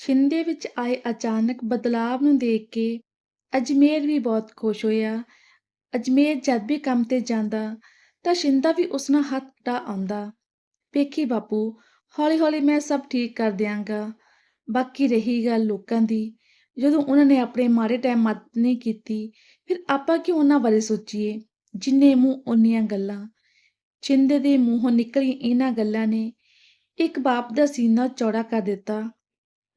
ਛਿੰਦੇ ਵਿੱਚ ਆਏ ਅਚਾਨਕ ਬਦਲਾਵ ਨੂੰ ਦੇਖ ਕੇ ਅਜਮੇਰ ਵੀ ਬਹੁਤ ਖੁਸ਼ ਹੋਇਆ। ਅਜਮੇਰ ਜਦ ਵੀ ਕੰਮ ਤੇ ਜਾਂਦਾ ਤਾਂ ਸ਼ਿੰਦਾ ਵੀ ਉਸ ਨਾਲ ਹੱਥ ਡਾ ਆਉਂਦਾ। ਵੇਖੀ ਬਾਪੂ ਹੌਲੀ ਹੌਲੀ ਮੈਂ ਸਭ ਠੀਕ ਕਰ ਦਿਆਂਗਾ। ਬਾਕੀ ਰਹੀ ਗੱਲ ਲੋਕਾਂ ਦੀ। ਜਦੋਂ ਉਹਨਾਂ ਨੇ ਆਪਣੇ ਮਾੜੇ ਟਾਈਮ ਮਦਦ ਨਹੀਂ ਕੀਤੀ, ਫਿਰ ਆਪਾਂ ਕਿਉਂ ਉਹਨਾਂ ਬਾਰੇ ਸੋਚੀਏ? ਜਿੰਨੇ ਮੂੰਹ ਓਨੀਆਂ ਗੱਲਾਂ। ਛਿੰਦੇ ਦੇ ਮੂੰਹੋਂ ਨਿਕਲੀ ਇਹਨਾਂ ਗੱਲਾਂ ਨੇ। ਇੱਕ ਬਾਪ ਦਾ ਸੀਨਾ ਚੌੜਾ ਕਰ ਦਿੱਤਾ।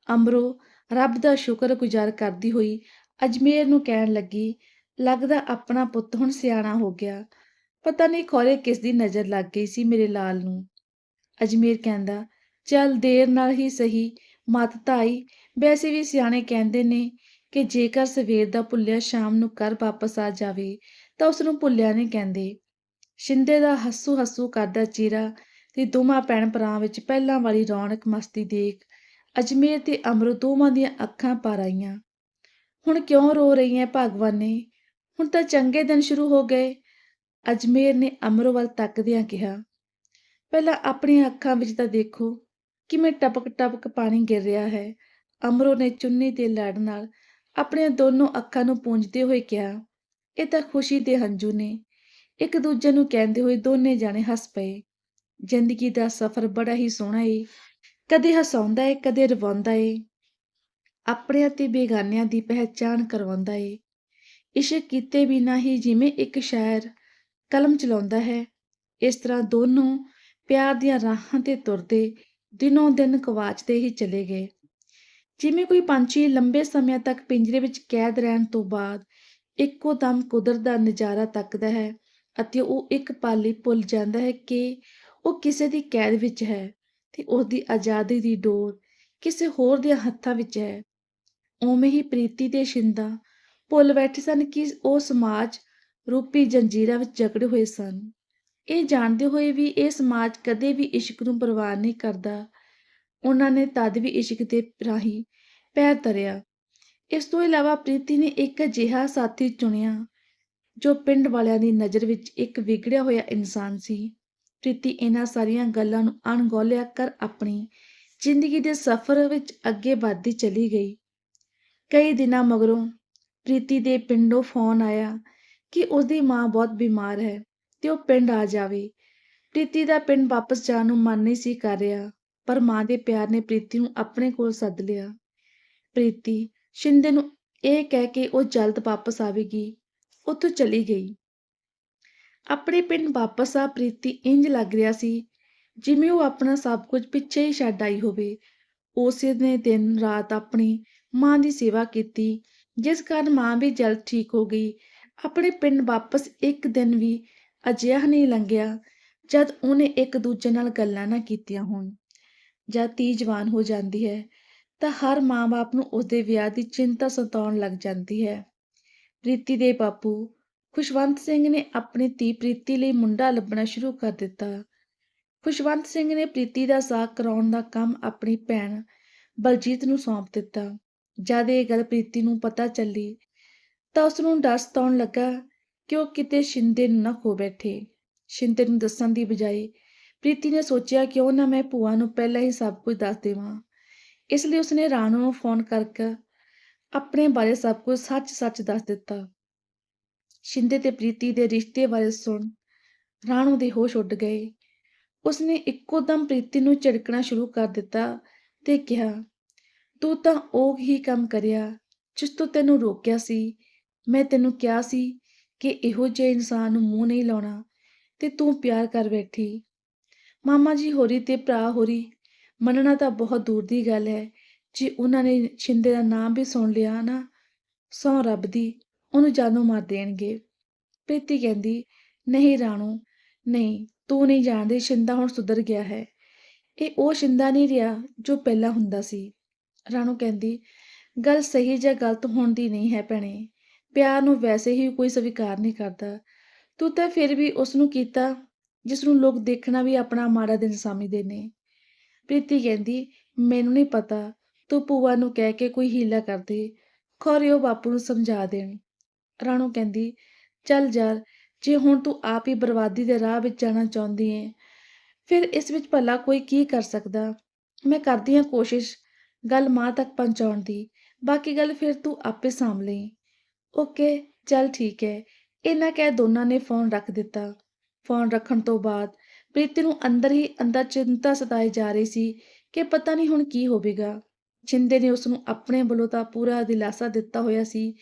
ਅਮਰੋ ਰੱਬ ਦਾ ਸ਼ੁਕਰਗੁਜ਼ਾਰ ਕਰਦੀ ਹੋਈ ਅਜਮੇਰ ਨੂੰ ਕਹਿਣ ਲੱਗੀ, ਲੱਗਦਾ ਆਪਣਾ ਪੁੱਤ ਹੁਣ ਸਿਆਣਾ ਹੋ ਗਿਆ। ਪਤਾ ਨਹੀਂ ਖੋਰੇ ਕਿਸ ਦੀ ਨਜ਼ਰ ਲੱਗ ਗਈ ਸੀ ਮੇਰੇ ਲਾਲ ਨੂੰ। ਅਜਮੇਰ ਕਹਿੰਦਾ, ਚੱਲ ਦੇਰ ਨਾਲ ਹੀ ਸਹੀ, ਮਤ ਧਾਈ। ਵੈਸੇ ਵੀ ਸਿਆਣੇ ਕਹਿੰਦੇ ਨੇ ਕਿ ਜੇਕਰ ਸਵੇਰ ਦਾ ਭੁੱਲਿਆ, ਸ਼ਾਮ ਨੂੰ ਕਰ ਵਾਪਸ ਆ ਜਾਵੇ, ਤਾਂ ਉਸ ਨੂੰ ਭੁੱਲਿਆ ਨਹੀਂ ਕਹਿੰਦੇ। ਸ਼ਿੰਦੇ ਦਾ ਹੱਸੂ ਹੱਸੂ ਕਰਦਾ ਚਿਹਰਾ ਤੇ ਦੋਵਾਂ ਭੈਣ ਭਰਾ ਵਿੱਚ ਪਹਿਲਾਂ ਵਾਲੀ ਰੌਣਕ ਮਸਤੀ ਦੇਖ ਅਜਮੇਰ ਤੇ ਅਮਰੋ ਦੋਵਾਂ ਦੀਆਂ ਅੱਖਾਂ ਭਰ ਆਈਆਂ। ਹੁਣ ਕਿਉਂ ਰੋ ਰਹੀ ਹੈ ਨੇ? ਹੁਣ ਤਾਂ ਚੰਗੇ ਦਿਨ ਸ਼ੁਰੂ ਹੋ ਗਏ। ਅਜਮੇਰ ਨੇ ਅਮਰੋ ਵੱਲ ਤੱਕਦਿਆਂ ਕਿਹਾ। ਪਹਿਲਾਂ ਆਪਣੀਆਂ ਅੱਖਾਂ ਵਿੱਚ ਤਾਂ ਦੇਖੋ ਕਿਵੇਂ ਟਪਕ ਟਪਕ ਪਾਣੀ ਗਿਰ ਰਿਹਾ ਹੈ। ਅਮਰੋ ਨੇ ਚੁੰਨੀ ਤੇ ਲੜ ਨਾਲ ਆਪਣੀਆਂ ਦੋਨੋਂ ਅੱਖਾਂ ਨੂੰ ਪੂੰਝਦੇ ਹੋਏ ਕਿਹਾ। ਇਹ ਤਾਂ ਖੁਸ਼ੀ ਦੇ ਹੰਝੂ ਨੇ। ਇੱਕ ਦੂਜੇ ਨੂੰ ਕਹਿੰਦੇ ਹੋਏ ਦੋਨੇ ਜਾਣੇ ਹੱਸ ਪਏ। ਜ਼ਿੰਦਗੀ ਦਾ ਸਫ਼ਰ ਬੜਾ ਹੀ ਸੋਹਣਾ ਏ। ਕਦੇ ਹਸਾਉਂਦਾ ਏ, ਕਦੇ ਰਵਾਉਂਦਾ ਏ। ਆਪਣੇ ਤੇ ਬੇਗਾਨਿਆਂ ਦੀ ਪਹਿਚਾਣ ਕਰਵਾਉਂਦਾ ਏ। ਇਸ਼ਕ ਕੀਤੇ ਬਿਨਾਂ ਹੀ ਜਿਵੇਂ ਇੱਕ ਸ਼ਾਇਰ ਕਲਮ ਚਲਾਉਂਦਾ ਹੈ, ਇਸ ਤਰ੍ਹਾਂ ਦੋਨੋਂ ਪਿਆਰ ਦੀਆਂ ਰਾਹਾਂ ਤੇ ਤੁਰਦੇ ਦਿਨੋਂ ਦਿਨ ਕਵਾਚਦੇ ਹੀ ਚਲੇ ਗਏ। ਜਿਵੇਂ ਕੋਈ ਪੰਛੀ ਲੰਬੇ ਸਮੇਂ ਤੱਕ ਪਿੰਜਰੇ ਵਿੱਚ ਕੈਦ ਰਹਿਣ ਤੋਂ ਬਾਅਦ ਇੱਕੋ ਦਮ ਕੁਦਰਤ ਦਾ ਨਜ਼ਾਰਾ ਤੱਕਦਾ ਹੈ ਅਤੇ ਉਹ ਇੱਕ ਪਲ ਲਈ ਭੁੱਲ ਜਾਂਦਾ ਹੈ ਕਿ ਉਹ ਕਿਸੇ ਦੀ ਕੈਦ ਵਿੱਚ ਹੈ। ਤੇ ਉਸ ਦੀ ਆਜ਼ਾਦੀ ਦੀ ਡੋਰ ਕਿਸੇ ਹੋਰ ਦੇ ਹੱਥਾਂ ਵਿੱਚ ਹੈ। ਉਵੇਂ ਹੀ ਪ੍ਰੀਤੀ ਤੇ ਸ਼ਿੰਦਾ ਭੁੱਲ ਬੈਠੇ ਸਨ ਕਿ ਉਹ ਸਮਾਜ ਰੂਪੀ ਜੰਜੀਰਾਂ ਵਿੱਚ ਜਕੜੇ ਹੋਏ ਸਨ। ਇਹ ਜਾਣਦੇ ਹੋਏ ਵੀ ਇਹ ਸਮਾਜ ਕਦੇ ਵੀ ਇਸ਼ਕ ਨੂੰ ਪਰਵਾਹ ਨਹੀਂ ਕਰਦਾ। ਉਹਨਾਂ ਨੇ ਤਦ ਵੀ ਇਸ਼ਕ ਦੇ ਰਾਹੀਂ ਪੈਰ ਧਰਿਆ। ਇਸ ਤੋਂ ਇਲਾਵਾ ਪ੍ਰੀਤੀ ਨੇ ਇੱਕ ਅਜਿਹਾ ਸਾਥੀ ਚੁਣਿਆ ਜੋ ਪਿੰਡ ਵਾਲਿਆਂ ਦੀ ਨਜ਼ਰ ਵਿੱਚ ਇੱਕ ਵਿਗੜਿਆ ਹੋਇਆ ਇਨਸਾਨ ਸੀ। ਪ੍ਰੀਤੀ ਇਹਨਾਂ ਸਾਰੀਆਂ ਗੱਲਾਂ ਨੂੰ ਅਣਗੌਲਿਆ ਕਰ ਆਪਣੀ ਜ਼ਿੰਦਗੀ ਦੇ ਸਫ਼ਰ ਵਿੱਚ ਅੱਗੇ ਵਧਦੀ ਚਲੀ ਗਈ। ਕਈ ਦਿਨਾਂ ਮਗਰੋਂ ਪ੍ਰੀਤੀ ਦੇ ਪਿੰਡੋਂ ਫੋਨ ਆਇਆ ਕਿ ਉਸਦੀ ਮਾਂ ਬਹੁਤ ਬਿਮਾਰ ਹੈ ਤੇ ਉਹ ਪਿੰਡ ਆ ਜਾਵੇ। ਪ੍ਰੀਤੀ ਦਾ ਪਿੰਡ ਵਾਪਸ ਜਾਣ ਨੂੰ ਮਨ ਨਹੀਂ ਸੀ ਕਰ ਰਿਹਾ, ਪਰ ਮਾਂ ਦੇ ਪਿਆਰ ਨੇ ਪ੍ਰੀਤੀ ਨੂੰ ਆਪਣੇ ਕੋਲ ਸੱਦ ਲਿਆ। ਪ੍ਰੀਤੀ ਸ਼ਿੰਦੇ ਨੂੰ ਇਹ ਕਹਿ ਕੇ ਉਹ ਜਲਦ ਵਾਪਸ ਆਵੇਗੀ, ਉੱਥੋਂ ਚਲੀ ਗਈ। ਆਪਣੇ ਪਿੰਡ ਵਾਪਸ ਆ ਪ੍ਰੀਤੀ ਇੰਜ ਲੱਗ ਰਿਹਾ ਸੀ, ਜਿਵੇਂ ਉਹ ਆਪਣਾ ਸਭ ਕੁਝ ਪਿੱਛੇ ਹੀ ਛੱਡ ਆਈ ਹੋਵੇ। ਉਸੇ ਨੇ ਦਿਨ ਰਾਤ ਆਪਣੀ ਮਾਂ ਦੀ ਸੇਵਾ ਕੀਤੀ, ਜਿਸ ਕਾਰਨ ਮਾਂ ਵੀ ਜਲਦ ਠੀਕ ਹੋ ਗਈ। ਆਪਣੇ ਪਿੰਡ ਵਾਪਸ ਇੱਕ ਦਿਨ ਵੀ ਅਜਿਹਾ ਨਹੀਂ ਲੰਘਿਆ, ਜਦ ਉਹਨੇ ਇੱਕ ਦੂਜੇ ਨਾਲ ਗੱਲਾਂ ਨਾ ਕੀਤੀਆਂ ਹੋਣ। ਜਦ ਤੀ ਜਵਾਨ ਹੋ ਜਾਂਦੀ ਹੈ, ਤਾਂ ਹਰ ਮਾਂ-ਬਾਪ ਨੂੰ ਉਸਦੇ ਵਿਆਹ ਦੀ ਚਿੰਤਾ ਸਤਾਉਣ ਲੱਗ ਜਾਂਦੀ ਹੈ। ਪ੍ਰੀਤੀ ਦੇ ਬਾਪੂ ਖੁਸ਼ਵੰਤ ਸਿੰਘ ਨੇ ਆਪਣੀ ਧੀ ਪ੍ਰੀਤੀ ਲਈ ਮੁੰਡਾ ਲੱਭਣਾ ਸ਼ੁਰੂ ਕਰ ਦਿੱਤਾ। ਖੁਸ਼ਵੰਤ ਸਿੰਘ ਨੇ ਪ੍ਰੀਤੀ ਦਾ ਸਾਕ ਕਰਾਉਣ ਦਾ ਕੰਮ ਆਪਣੀ ਭੈਣ ਬਲਜੀਤ ਨੂੰ ਸੌਂਪ ਦਿੱਤਾ। ਜਦ ਇਹ ਗੱਲ ਪ੍ਰੀਤੀ ਨੂੰ ਪਤਾ ਚੱਲੀ, ਤਾਂ ਉਸ ਨੂੰ ਡਰ ਸਤਾਉਣ ਲੱਗਾ ਕਿ ਉਹ ਕਿਤੇ ਸ਼ਿੰਦੇ ਨੂੰ ਨਾ ਖੋ ਬੈਠੇ। ਸ਼ਿੰਦੇ ਨੂੰ ਦੱਸਣ ਦੀ ਬਜਾਏ ਪ੍ਰੀਤੀ ਨੇ ਸੋਚਿਆ, ਕਿਉਂ ਨਾ ਮੈਂ ਭੂਆ ਨੂੰ ਪਹਿਲਾਂ ਹੀ ਸਭ ਕੁਝ ਦੱਸ ਦੇਵਾਂ? ਇਸ ਲਈ ਉਸਨੇ ਰਾਣੂ ਨੂੰ ਫੋਨ ਕਰਕੇ ਆਪਣੇ ਬਾਰੇ ਸਭ ਕੁਝ ਸੱਚ-ਸੱਚ ਦੱਸ ਦਿੱਤਾ। ਸ਼ਿੰਦੇ ਤੇ ਪ੍ਰੀਤੀ ਦੇ ਰਿਸ਼ਤੇ ਬਾਰੇ ਸੁਣ ਰਾਣੋ ਦੇ ਹੋਸ਼ ਉੱਡ ਗਏ। ਉਸਨੇ ਇੱਕੋ ਦਮ ਪ੍ਰੀਤੀ ਨੂੰ ਝਿੜਕਣਾ ਸ਼ੁਰੂ ਕਰ ਦਿੱਤਾ ਤੇ ਕਿਹਾ, ਤੂੰ ਤਾਂ ਉਹ ਹੀ ਕੰਮ ਕਰਿਆ ਜਿਸ ਤੋਂ ਤੈਨੂੰ ਰੋਕਿਆ ਸੀ। ਮੈਂ ਤੈਨੂੰ ਕਿਹਾ ਸੀ ਕਿ ਇਹੋ ਜਿਹੇ ਇਨਸਾਨ ਨੂੰ ਮੂੰਹ ਨਹੀਂ ਲਾਉਣਾ ਤੇ ਤੂੰ ਪਿਆਰ ਕਰ ਬੈਠੀ। ਮਾਮਾ ਜੀ ਹੋਰੀ ਤੇ ਭਰਾ ਹੋਰੀ, ਮੰਨਣਾ ਤਾਂ ਬਹੁਤ ਦੂਰ ਦੀ ਗੱਲ ਹੈ। ਜੇ ਉਹਨਾਂ ਨੇ ਛਿੰਦੇ ਦਾ ਨਾਮ ਵੀ ਸੁਣ ਲਿਆ ਨਾ ਸੌ ਰੱਬ ਦੀ। ਉਹਨੂੰ ਜਾਨੋਂ ਮਾਰ ਦੇਣਗੇ। ਪ੍ਰੀਤੀ ਕਹਿੰਦੀ, ਨਹੀਂ ਰਾਣੋ, ਨਹੀਂ, ਤੂੰ ਨਹੀਂ ਜਾਣਦੀ ਸ਼ਿੰਦਾ ਹੁਣ ਸੁਧਰ ਗਿਆ ਹੈ। ਇਹ ਉਹ ਸ਼ਿੰਦਾ ਨਹੀਂ ਰਿਹਾ ਜੋ ਪਹਿਲਾਂ ਹੁੰਦਾ ਸੀ। ਰਾਣੋ ਕਹਿੰਦੀ, ਗੱਲ ਸਹੀ ਜਾਂ ਗਲਤ ਹੋਣ ਦੀ ਨਹੀਂ ਹੈ ਭੈਣੇ। ਪਿਆਰ ਨੂੰ ਵੈਸੇ ਹੀ ਕੋਈ ਸਵੀਕਾਰ ਨਹੀਂ ਕਰਦਾ। ਤੂੰ ਤਾਂ ਫਿਰ ਵੀ ਉਸ ਨੂੰ ਕੀਤਾ ਜਿਸ ਨੂੰ ਲੋਕ ਦੇਖਣਾ ਵੀ ਆਪਣਾ ਮਾੜਾ ਦਿਨ ਸਮਝਦੇ ਨੇ। ਪ੍ਰੀਤੀ ਕਹਿੰਦੀ, ਮੈਨੂੰ ਨਹੀਂ ਪਤਾ, ਤੂੰ ਪੂਆ ਨੂੰ ਕਹਿ ਕੇ ਕੋਈ ਹੀਲਾ ਕਰਦੇ ਦੇ। ਉਹ ਬਾਪੂ ਨੂੰ ਸਮਝਾ ਦੇਣ। ਰਾਣੋ ਕਹਿੰਦੀ, ਚੱਲ ਯਾਰ, ਜੇ ਹੁਣ ਤੂੰ ਆਪ ਹੀ ਬਰਬਾਦੀ ਦੇ ਰਾਹ ਵਿੱਚ ਜਾਣਾ ਚਾਹੁੰਦੀ ਏ, ਫਿਰ ਇਸ ਵਿੱਚ ਭਲਾ ਕੋਈ ਕੀ ਕਰ ਸਕਦਾ? ਮੈਂ ਕਰਦੀ ਹਾਂ ਕੋਸ਼ਿਸ਼, ਗੱਲ ਮਾਂ ਤੱਕ ਪਹੁੰਚਾਉਣ ਦੀ, ਬਾਕੀ ਗੱਲ ਫਿਰ ਤੂੰ ਆਪੇ ਸਾਂਭ ਲਈ। ਓਕੇ, ਚੱਲ ਠੀਕ ਹੈ ਇਹਨਾਂ ਕਹਿ ਦੋਨਾਂ ਨੇ ਫੋਨ ਰੱਖ ਦਿੱਤਾ। ਫੋਨ ਰੱਖਣ ਤੋਂ ਬਾਅਦ ਪ੍ਰੀਤੀ ਨੂੰ ਅੰਦਰ ਹੀ ਅੰਦਰ ਚਿੰਤਾ ਸਤਾਈ ਜਾ ਰਹੀ ਸੀ ਕਿ ਪਤਾ ਨਹੀਂ ਹੁਣ ਕੀ ਹੋਵੇਗਾ। ਛਿੰਦੇ ਨੇ ਉਸ ਨੂੰ ਆਪਣੇ ਵੱਲੋਂ ਤਾਂ ਪੂਰਾ ਦਿਲਾਸਾ ਦਿੱਤਾ ਹੋਇਆ ਸੀ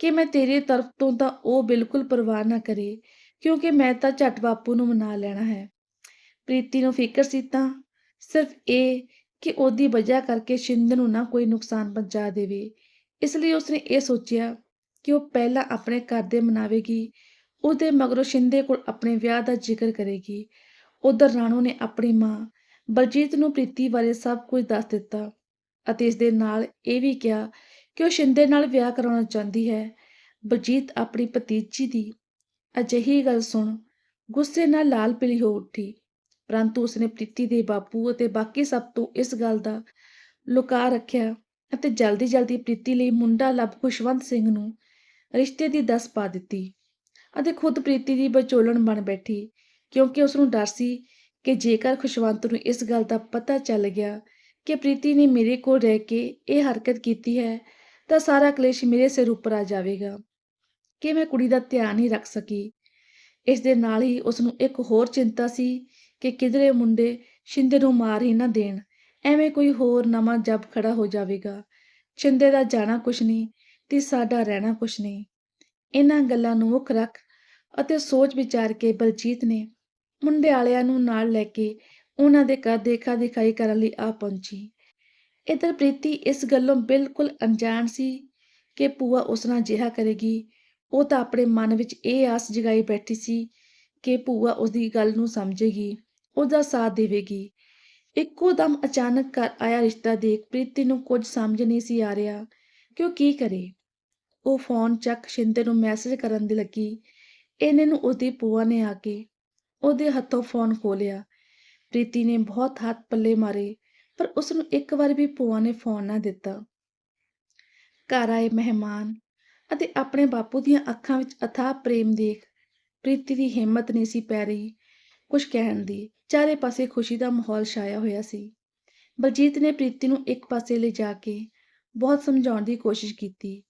ਕਿ ਮੈਂ ਤੇਰੀ ਤਰਫ ਤੋਂ ਤਾਂ ਉਹ ਬਿਲਕੁਲ ਪਰਵਾਹ ਨਾ ਕਰੇ, ਕਿਉਂਕਿ ਮੈਂ ਤਾਂ ਝੱਟ ਬਾਪੂ ਨੂੰ ਮਨਾ ਲੈਣਾ ਹੈ। ਪ੍ਰੀਤੀ ਨੂੰ ਫਿਕਰ ਸੀ ਤਾਂ ਸਿਰਫ ਇਹ ਕਿ ਉਹਦੀ ਵਜ੍ਹਾ ਕਰਕੇ ਸ਼ਿੰਦ ਨੂੰ ਨਾ ਕੋਈ ਨੁਕਸਾਨ ਪਹੁੰਚਾ ਦੇਵੇ। ਇਸ ਲਈ ਉਸਨੇ ਇਹ ਸੋਚਿਆ ਕਿ ਉਹ ਪਹਿਲਾਂ ਆਪਣੇ ਘਰ ਦੇ ਮਨਾਵੇਗੀ, ਉਹਦੇ ਮਗਰੋਂ ਸ਼ਿੰਦੇ ਕੋਲ ਆਪਣੇ ਵਿਆਹ ਦਾ ਜ਼ਿਕਰ ਕਰੇਗੀ। ਉਧਰ ਰਾਣੋ ਨੇ ਆਪਣੀ ਮਾਂ ਬਲਜੀਤ ਨੂੰ ਪ੍ਰੀਤੀ ਬਾਰੇ ਸਭ ਕੁਝ ਦੱਸ ਦਿੱਤਾ ਅਤੇ ਇਸ ਦੇ ਨਾਲ ਇਹ ਵੀ ਕਿਹਾ ਕਿ ਉਹ ਸ਼ਿੰਦੇ ਨਾਲ ਵਿਆਹ ਕਰਾਉਣਾ ਚਾਹੁੰਦੀ ਹੈ। ਬਲਜੀਤ ਆਪਣੀ ਭਤੀਜੀ ਦੀ ਅਜਿਹੀ ਗੱਲ ਸੁਣ ਗੁੱਸੇ ਨਾਲ ਲਾਲ ਪੀਲੀ ਹੋ ਉੱਠੀ, ਪਰੰਤੂ ਉਸਨੇ ਪ੍ਰੀਤੀ ਦੇ ਬਾਪੂ ਅਤੇ ਬਾਕੀ ਸਭ ਤੋਂ ਇਸ ਗੱਲ ਦਾ ਲੁਕਾ ਰੱਖਿਆ ਅਤੇ ਜਲਦੀ ਜਲਦੀ ਪ੍ਰੀਤੀ ਲਈ ਮੁੰਡਾ ਲੱਭ ਖੁਸ਼ਵੰਤ ਸਿੰਘ ਨੂੰ ਰਿਸ਼ਤੇ ਦੀ ਦੱਸ ਪਾ ਦਿੱਤੀ ਅਤੇ ਖੁਦ ਪ੍ਰੀਤੀ ਦੀ ਬਚੋਲਣ ਬਣ ਬੈਠੀ, ਕਿਉਂਕਿ ਉਸ ਨੂੰ ਡਰ ਸੀ ਕਿ ਜੇਕਰ ਖੁਸ਼ਵੰਤ ਨੂੰ ਇਸ ਗੱਲ ਦਾ ਪਤਾ ਚੱਲ ਗਿਆ ਕਿ ਪ੍ਰੀਤੀ ਨੇ ਮੇਰੇ ਕੋਲ ਰਹਿ ਕੇ ਇਹ ਹਰਕਤ ਕੀਤੀ ਹੈ ਤਾਂ ਸਾਰਾ ਕਲੇਸ਼ ਮੇਰੇ ਸਿਰ ਉੱਪਰ ਆ ਜਾਵੇਗਾ। ਕਿ ਮੈਂ ਕੁੜੀ ਦਾ ਧਿਆਨ ਹੀ ਰੱਖ ਸਕੀ? ਇਸ ਦੇ ਨਾਲ ਹੀ ਉਸ ਨੂੰ ਇੱਕ ਹੋਰ ਚਿੰਤਾ ਸੀ ਕਿ ਕਿਧਰੇ ਮੁੰਡੇ ਸ਼ਿੰਦੇ ਨੂੰ ਮਾਰ ਹੀ ਨਾ ਦੇਣ। ਐਵੇਂ ਕੋਈ ਹੋਰ ਨਵਾਂ ਜੱਬ ਖੜਾ ਹੋ ਜਾਵੇਗਾ। ਸ਼ਿੰਦੇ ਦਾ ਜਾਣਾ ਕੁਛ ਨਹੀਂ ਤੇ ਸਾਡਾ ਰਹਿਣਾ ਕੁਛ ਨਹੀਂ। ਇਹਨਾਂ ਗੱਲਾਂ ਨੂੰ ਮੁੱਖ ਰੱਖ ਅਤੇ ਸੋਚ ਵਿਚਾਰ ਕੇ ਬਲਜੀਤ ਨੇ ਮੁੰਡੇ ਵਾਲਿਆਂ ਨੂੰ ਨਾਲ ਲੈ ਕੇ ਉਹਨਾਂ ਦੇ ਘਰ ਦੇਖਾ ਦਿਖਾਈ ਕਰਨ ਲਈ ਆ ਪਹੁੰਚੀ। ਇਧਰ ਪ੍ਰੀਤੀ ਇਸ ਗੱਲੋਂ ਬਿਲਕੁਲ ਅਣਜਾਣ ਸੀ ਕਿ ਭੂਆ ਉਸ ਨਾਲ ਜਿਹਾ ਕਰੇਗੀ। ਉਹ ਤਾਂ ਆਪਣੇ ਮਨ ਵਿੱਚ ਇਹ ਆਸ ਜਗਾਈ ਬੈਠੀ ਸੀ ਕਿ ਭੂਆ ਉਸ ਦੀ ਗੱਲ ਨੂੰ ਸਮਝੇਗੀ, ਉਹਦਾ ਸਾਥ ਦੇਵੇਗੀ। ਇੱਕੋ ਦਮ ਅਚਾਨਕ ਘਰ ਆਇਆ ਰਿਸ਼ਤਾ ਦੇਖ ਪ੍ਰੀਤੀ ਨੂੰ ਕੁਝ ਸਮਝ ਨਹੀਂ ਸੀ ਆ ਰਿਹਾ, ਕਿ ਉਹ ਕੀ ਕਰੇ। ਉਹ ਫੋਨ ਚੱਕ ਸ਼ਿੰਦੇ ਨੂੰ ਮੈਸੇਜ ਕਰਨ ਦੀ ਲੱਗੀ। ਇਹਨੇ ਨੂੰ ਉਹਦੀ ਭੂਆ ਨੇ ਆ ਕੇ ਉਹਦੇ ਹੱਥੋਂ ਫੋਨ ਖੋਲਿਆ ਪ੍ਰੀਤੀ ਨੇ ਬਹੁਤ ਹੱਥ ਪੱਲੇ ਮਾਰੇ। ਪਰ ਉਸ ਨੂੰ ਇੱਕ ਵਾਰ ਵੀ ਭੂਆ ਨੇ ਫੋਨ ਨਾ ਦਿੱਤਾ। ਘਰ ਆਏ ਮਹਿਮਾਨ ਅਤੇ ਆਪਣੇ ਬਾਪੂ ਦੀਆਂ ਅੱਖਾਂ ਵਿੱਚ ਅਥਾਹ ਪ੍ਰੇਮ ਦੇਖ ਪ੍ਰੀਤੀ ਦੀ ਹਿੰਮਤ ਨਹੀਂ ਸੀ ਪੈ ਰਹੀ ਕੁਝ ਕਹਿਣ ਦੀ। ਚਾਰੇ ਪਾਸੇ ਖੁਸ਼ੀ ਦਾ ਮਾਹੌਲ ਛਾਇਆ ਹੋਇਆ ਸੀ। ਬਲਜੀਤ ਨੇ ਪ੍ਰੀਤੀ ਨੂੰ ਇੱਕ ਪਾਸੇ ਲਿਜਾ ਕੇ ਬਹੁਤ ਸਮਝਾਉਣ ਦੀ ਕੋਸ਼ਿਸ਼ ਕੀਤੀ।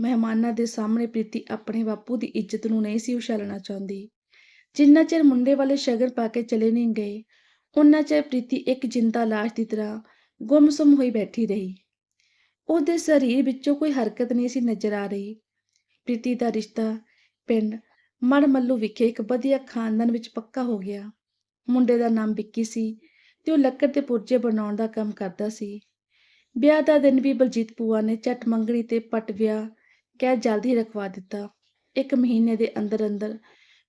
ਮਹਿਮਾਨਾਂ ਦੇ ਸਾਹਮਣੇ ਪ੍ਰੀਤੀ ਆਪਣੇ ਬਾਪੂ ਦੀ ਇੱਜ਼ਤ ਨੂੰ ਨਹੀਂ ਸੀ ਉਛਾਲਣਾ ਚਾਹੁੰਦੀ। ਜਿੰਨਾ ਚਿਰ ਮੁੰਡੇ ਵਾਲੇ ਸ਼ਗਨ ਪਾ ਕੇ ਚਲੇ ਨਹੀਂ ਗਏ ਉਹਨਾਂ 'ਚ ਪ੍ਰੀਤੀ ਇੱਕ ਜਿੰਦਾ ਲਾਸ਼ ਦੀ ਤਰ੍ਹਾਂ ਗੁੰਮਸੁੰਮ ਹੋਈ ਬੈਠੀ ਰਹੀ। ਉਹਦੇ ਸਰੀਰ ਵਿੱਚੋਂ ਕੋਈ ਹਰਕਤ ਨਹੀਂ ਸੀ ਨਜ਼ਰ ਆ ਰਹੀ। ਪ੍ਰੀਤੀ ਦਾ ਰਿਸ਼ਤਾ ਪਿੰਡ ਮੜਮੱਲੂ ਵਿਖੇ ਇੱਕ ਵਧੀਆ ਖਾਨਦਾਨ ਵਿੱਚ ਪੱਕਾ ਹੋ ਗਿਆ। ਮੁੰਡੇ ਦਾ ਨਾਮ ਵਿੱਕੀ ਸੀ ਤੇ ਉਹ ਲੱਕੜ ਦੇ ਪੁਰਜੇ ਬਣਾਉਣ ਦਾ ਕੰਮ ਕਰਦਾ ਸੀ। ਵਿਆਹ ਦਾ ਦਿਨ ਵੀ ਬਲਜੀਤ ਪੂਆ ਨੇ ਝਟ ਮੰਗਣੀ ਤੇ ਪਟ ਵਿਆਹ ਕਹਿ ਜਲਦੀ ਰਖਵਾ ਦਿੱਤਾ। ਇੱਕ ਮਹੀਨੇ ਦੇ ਅੰਦਰ ਅੰਦਰ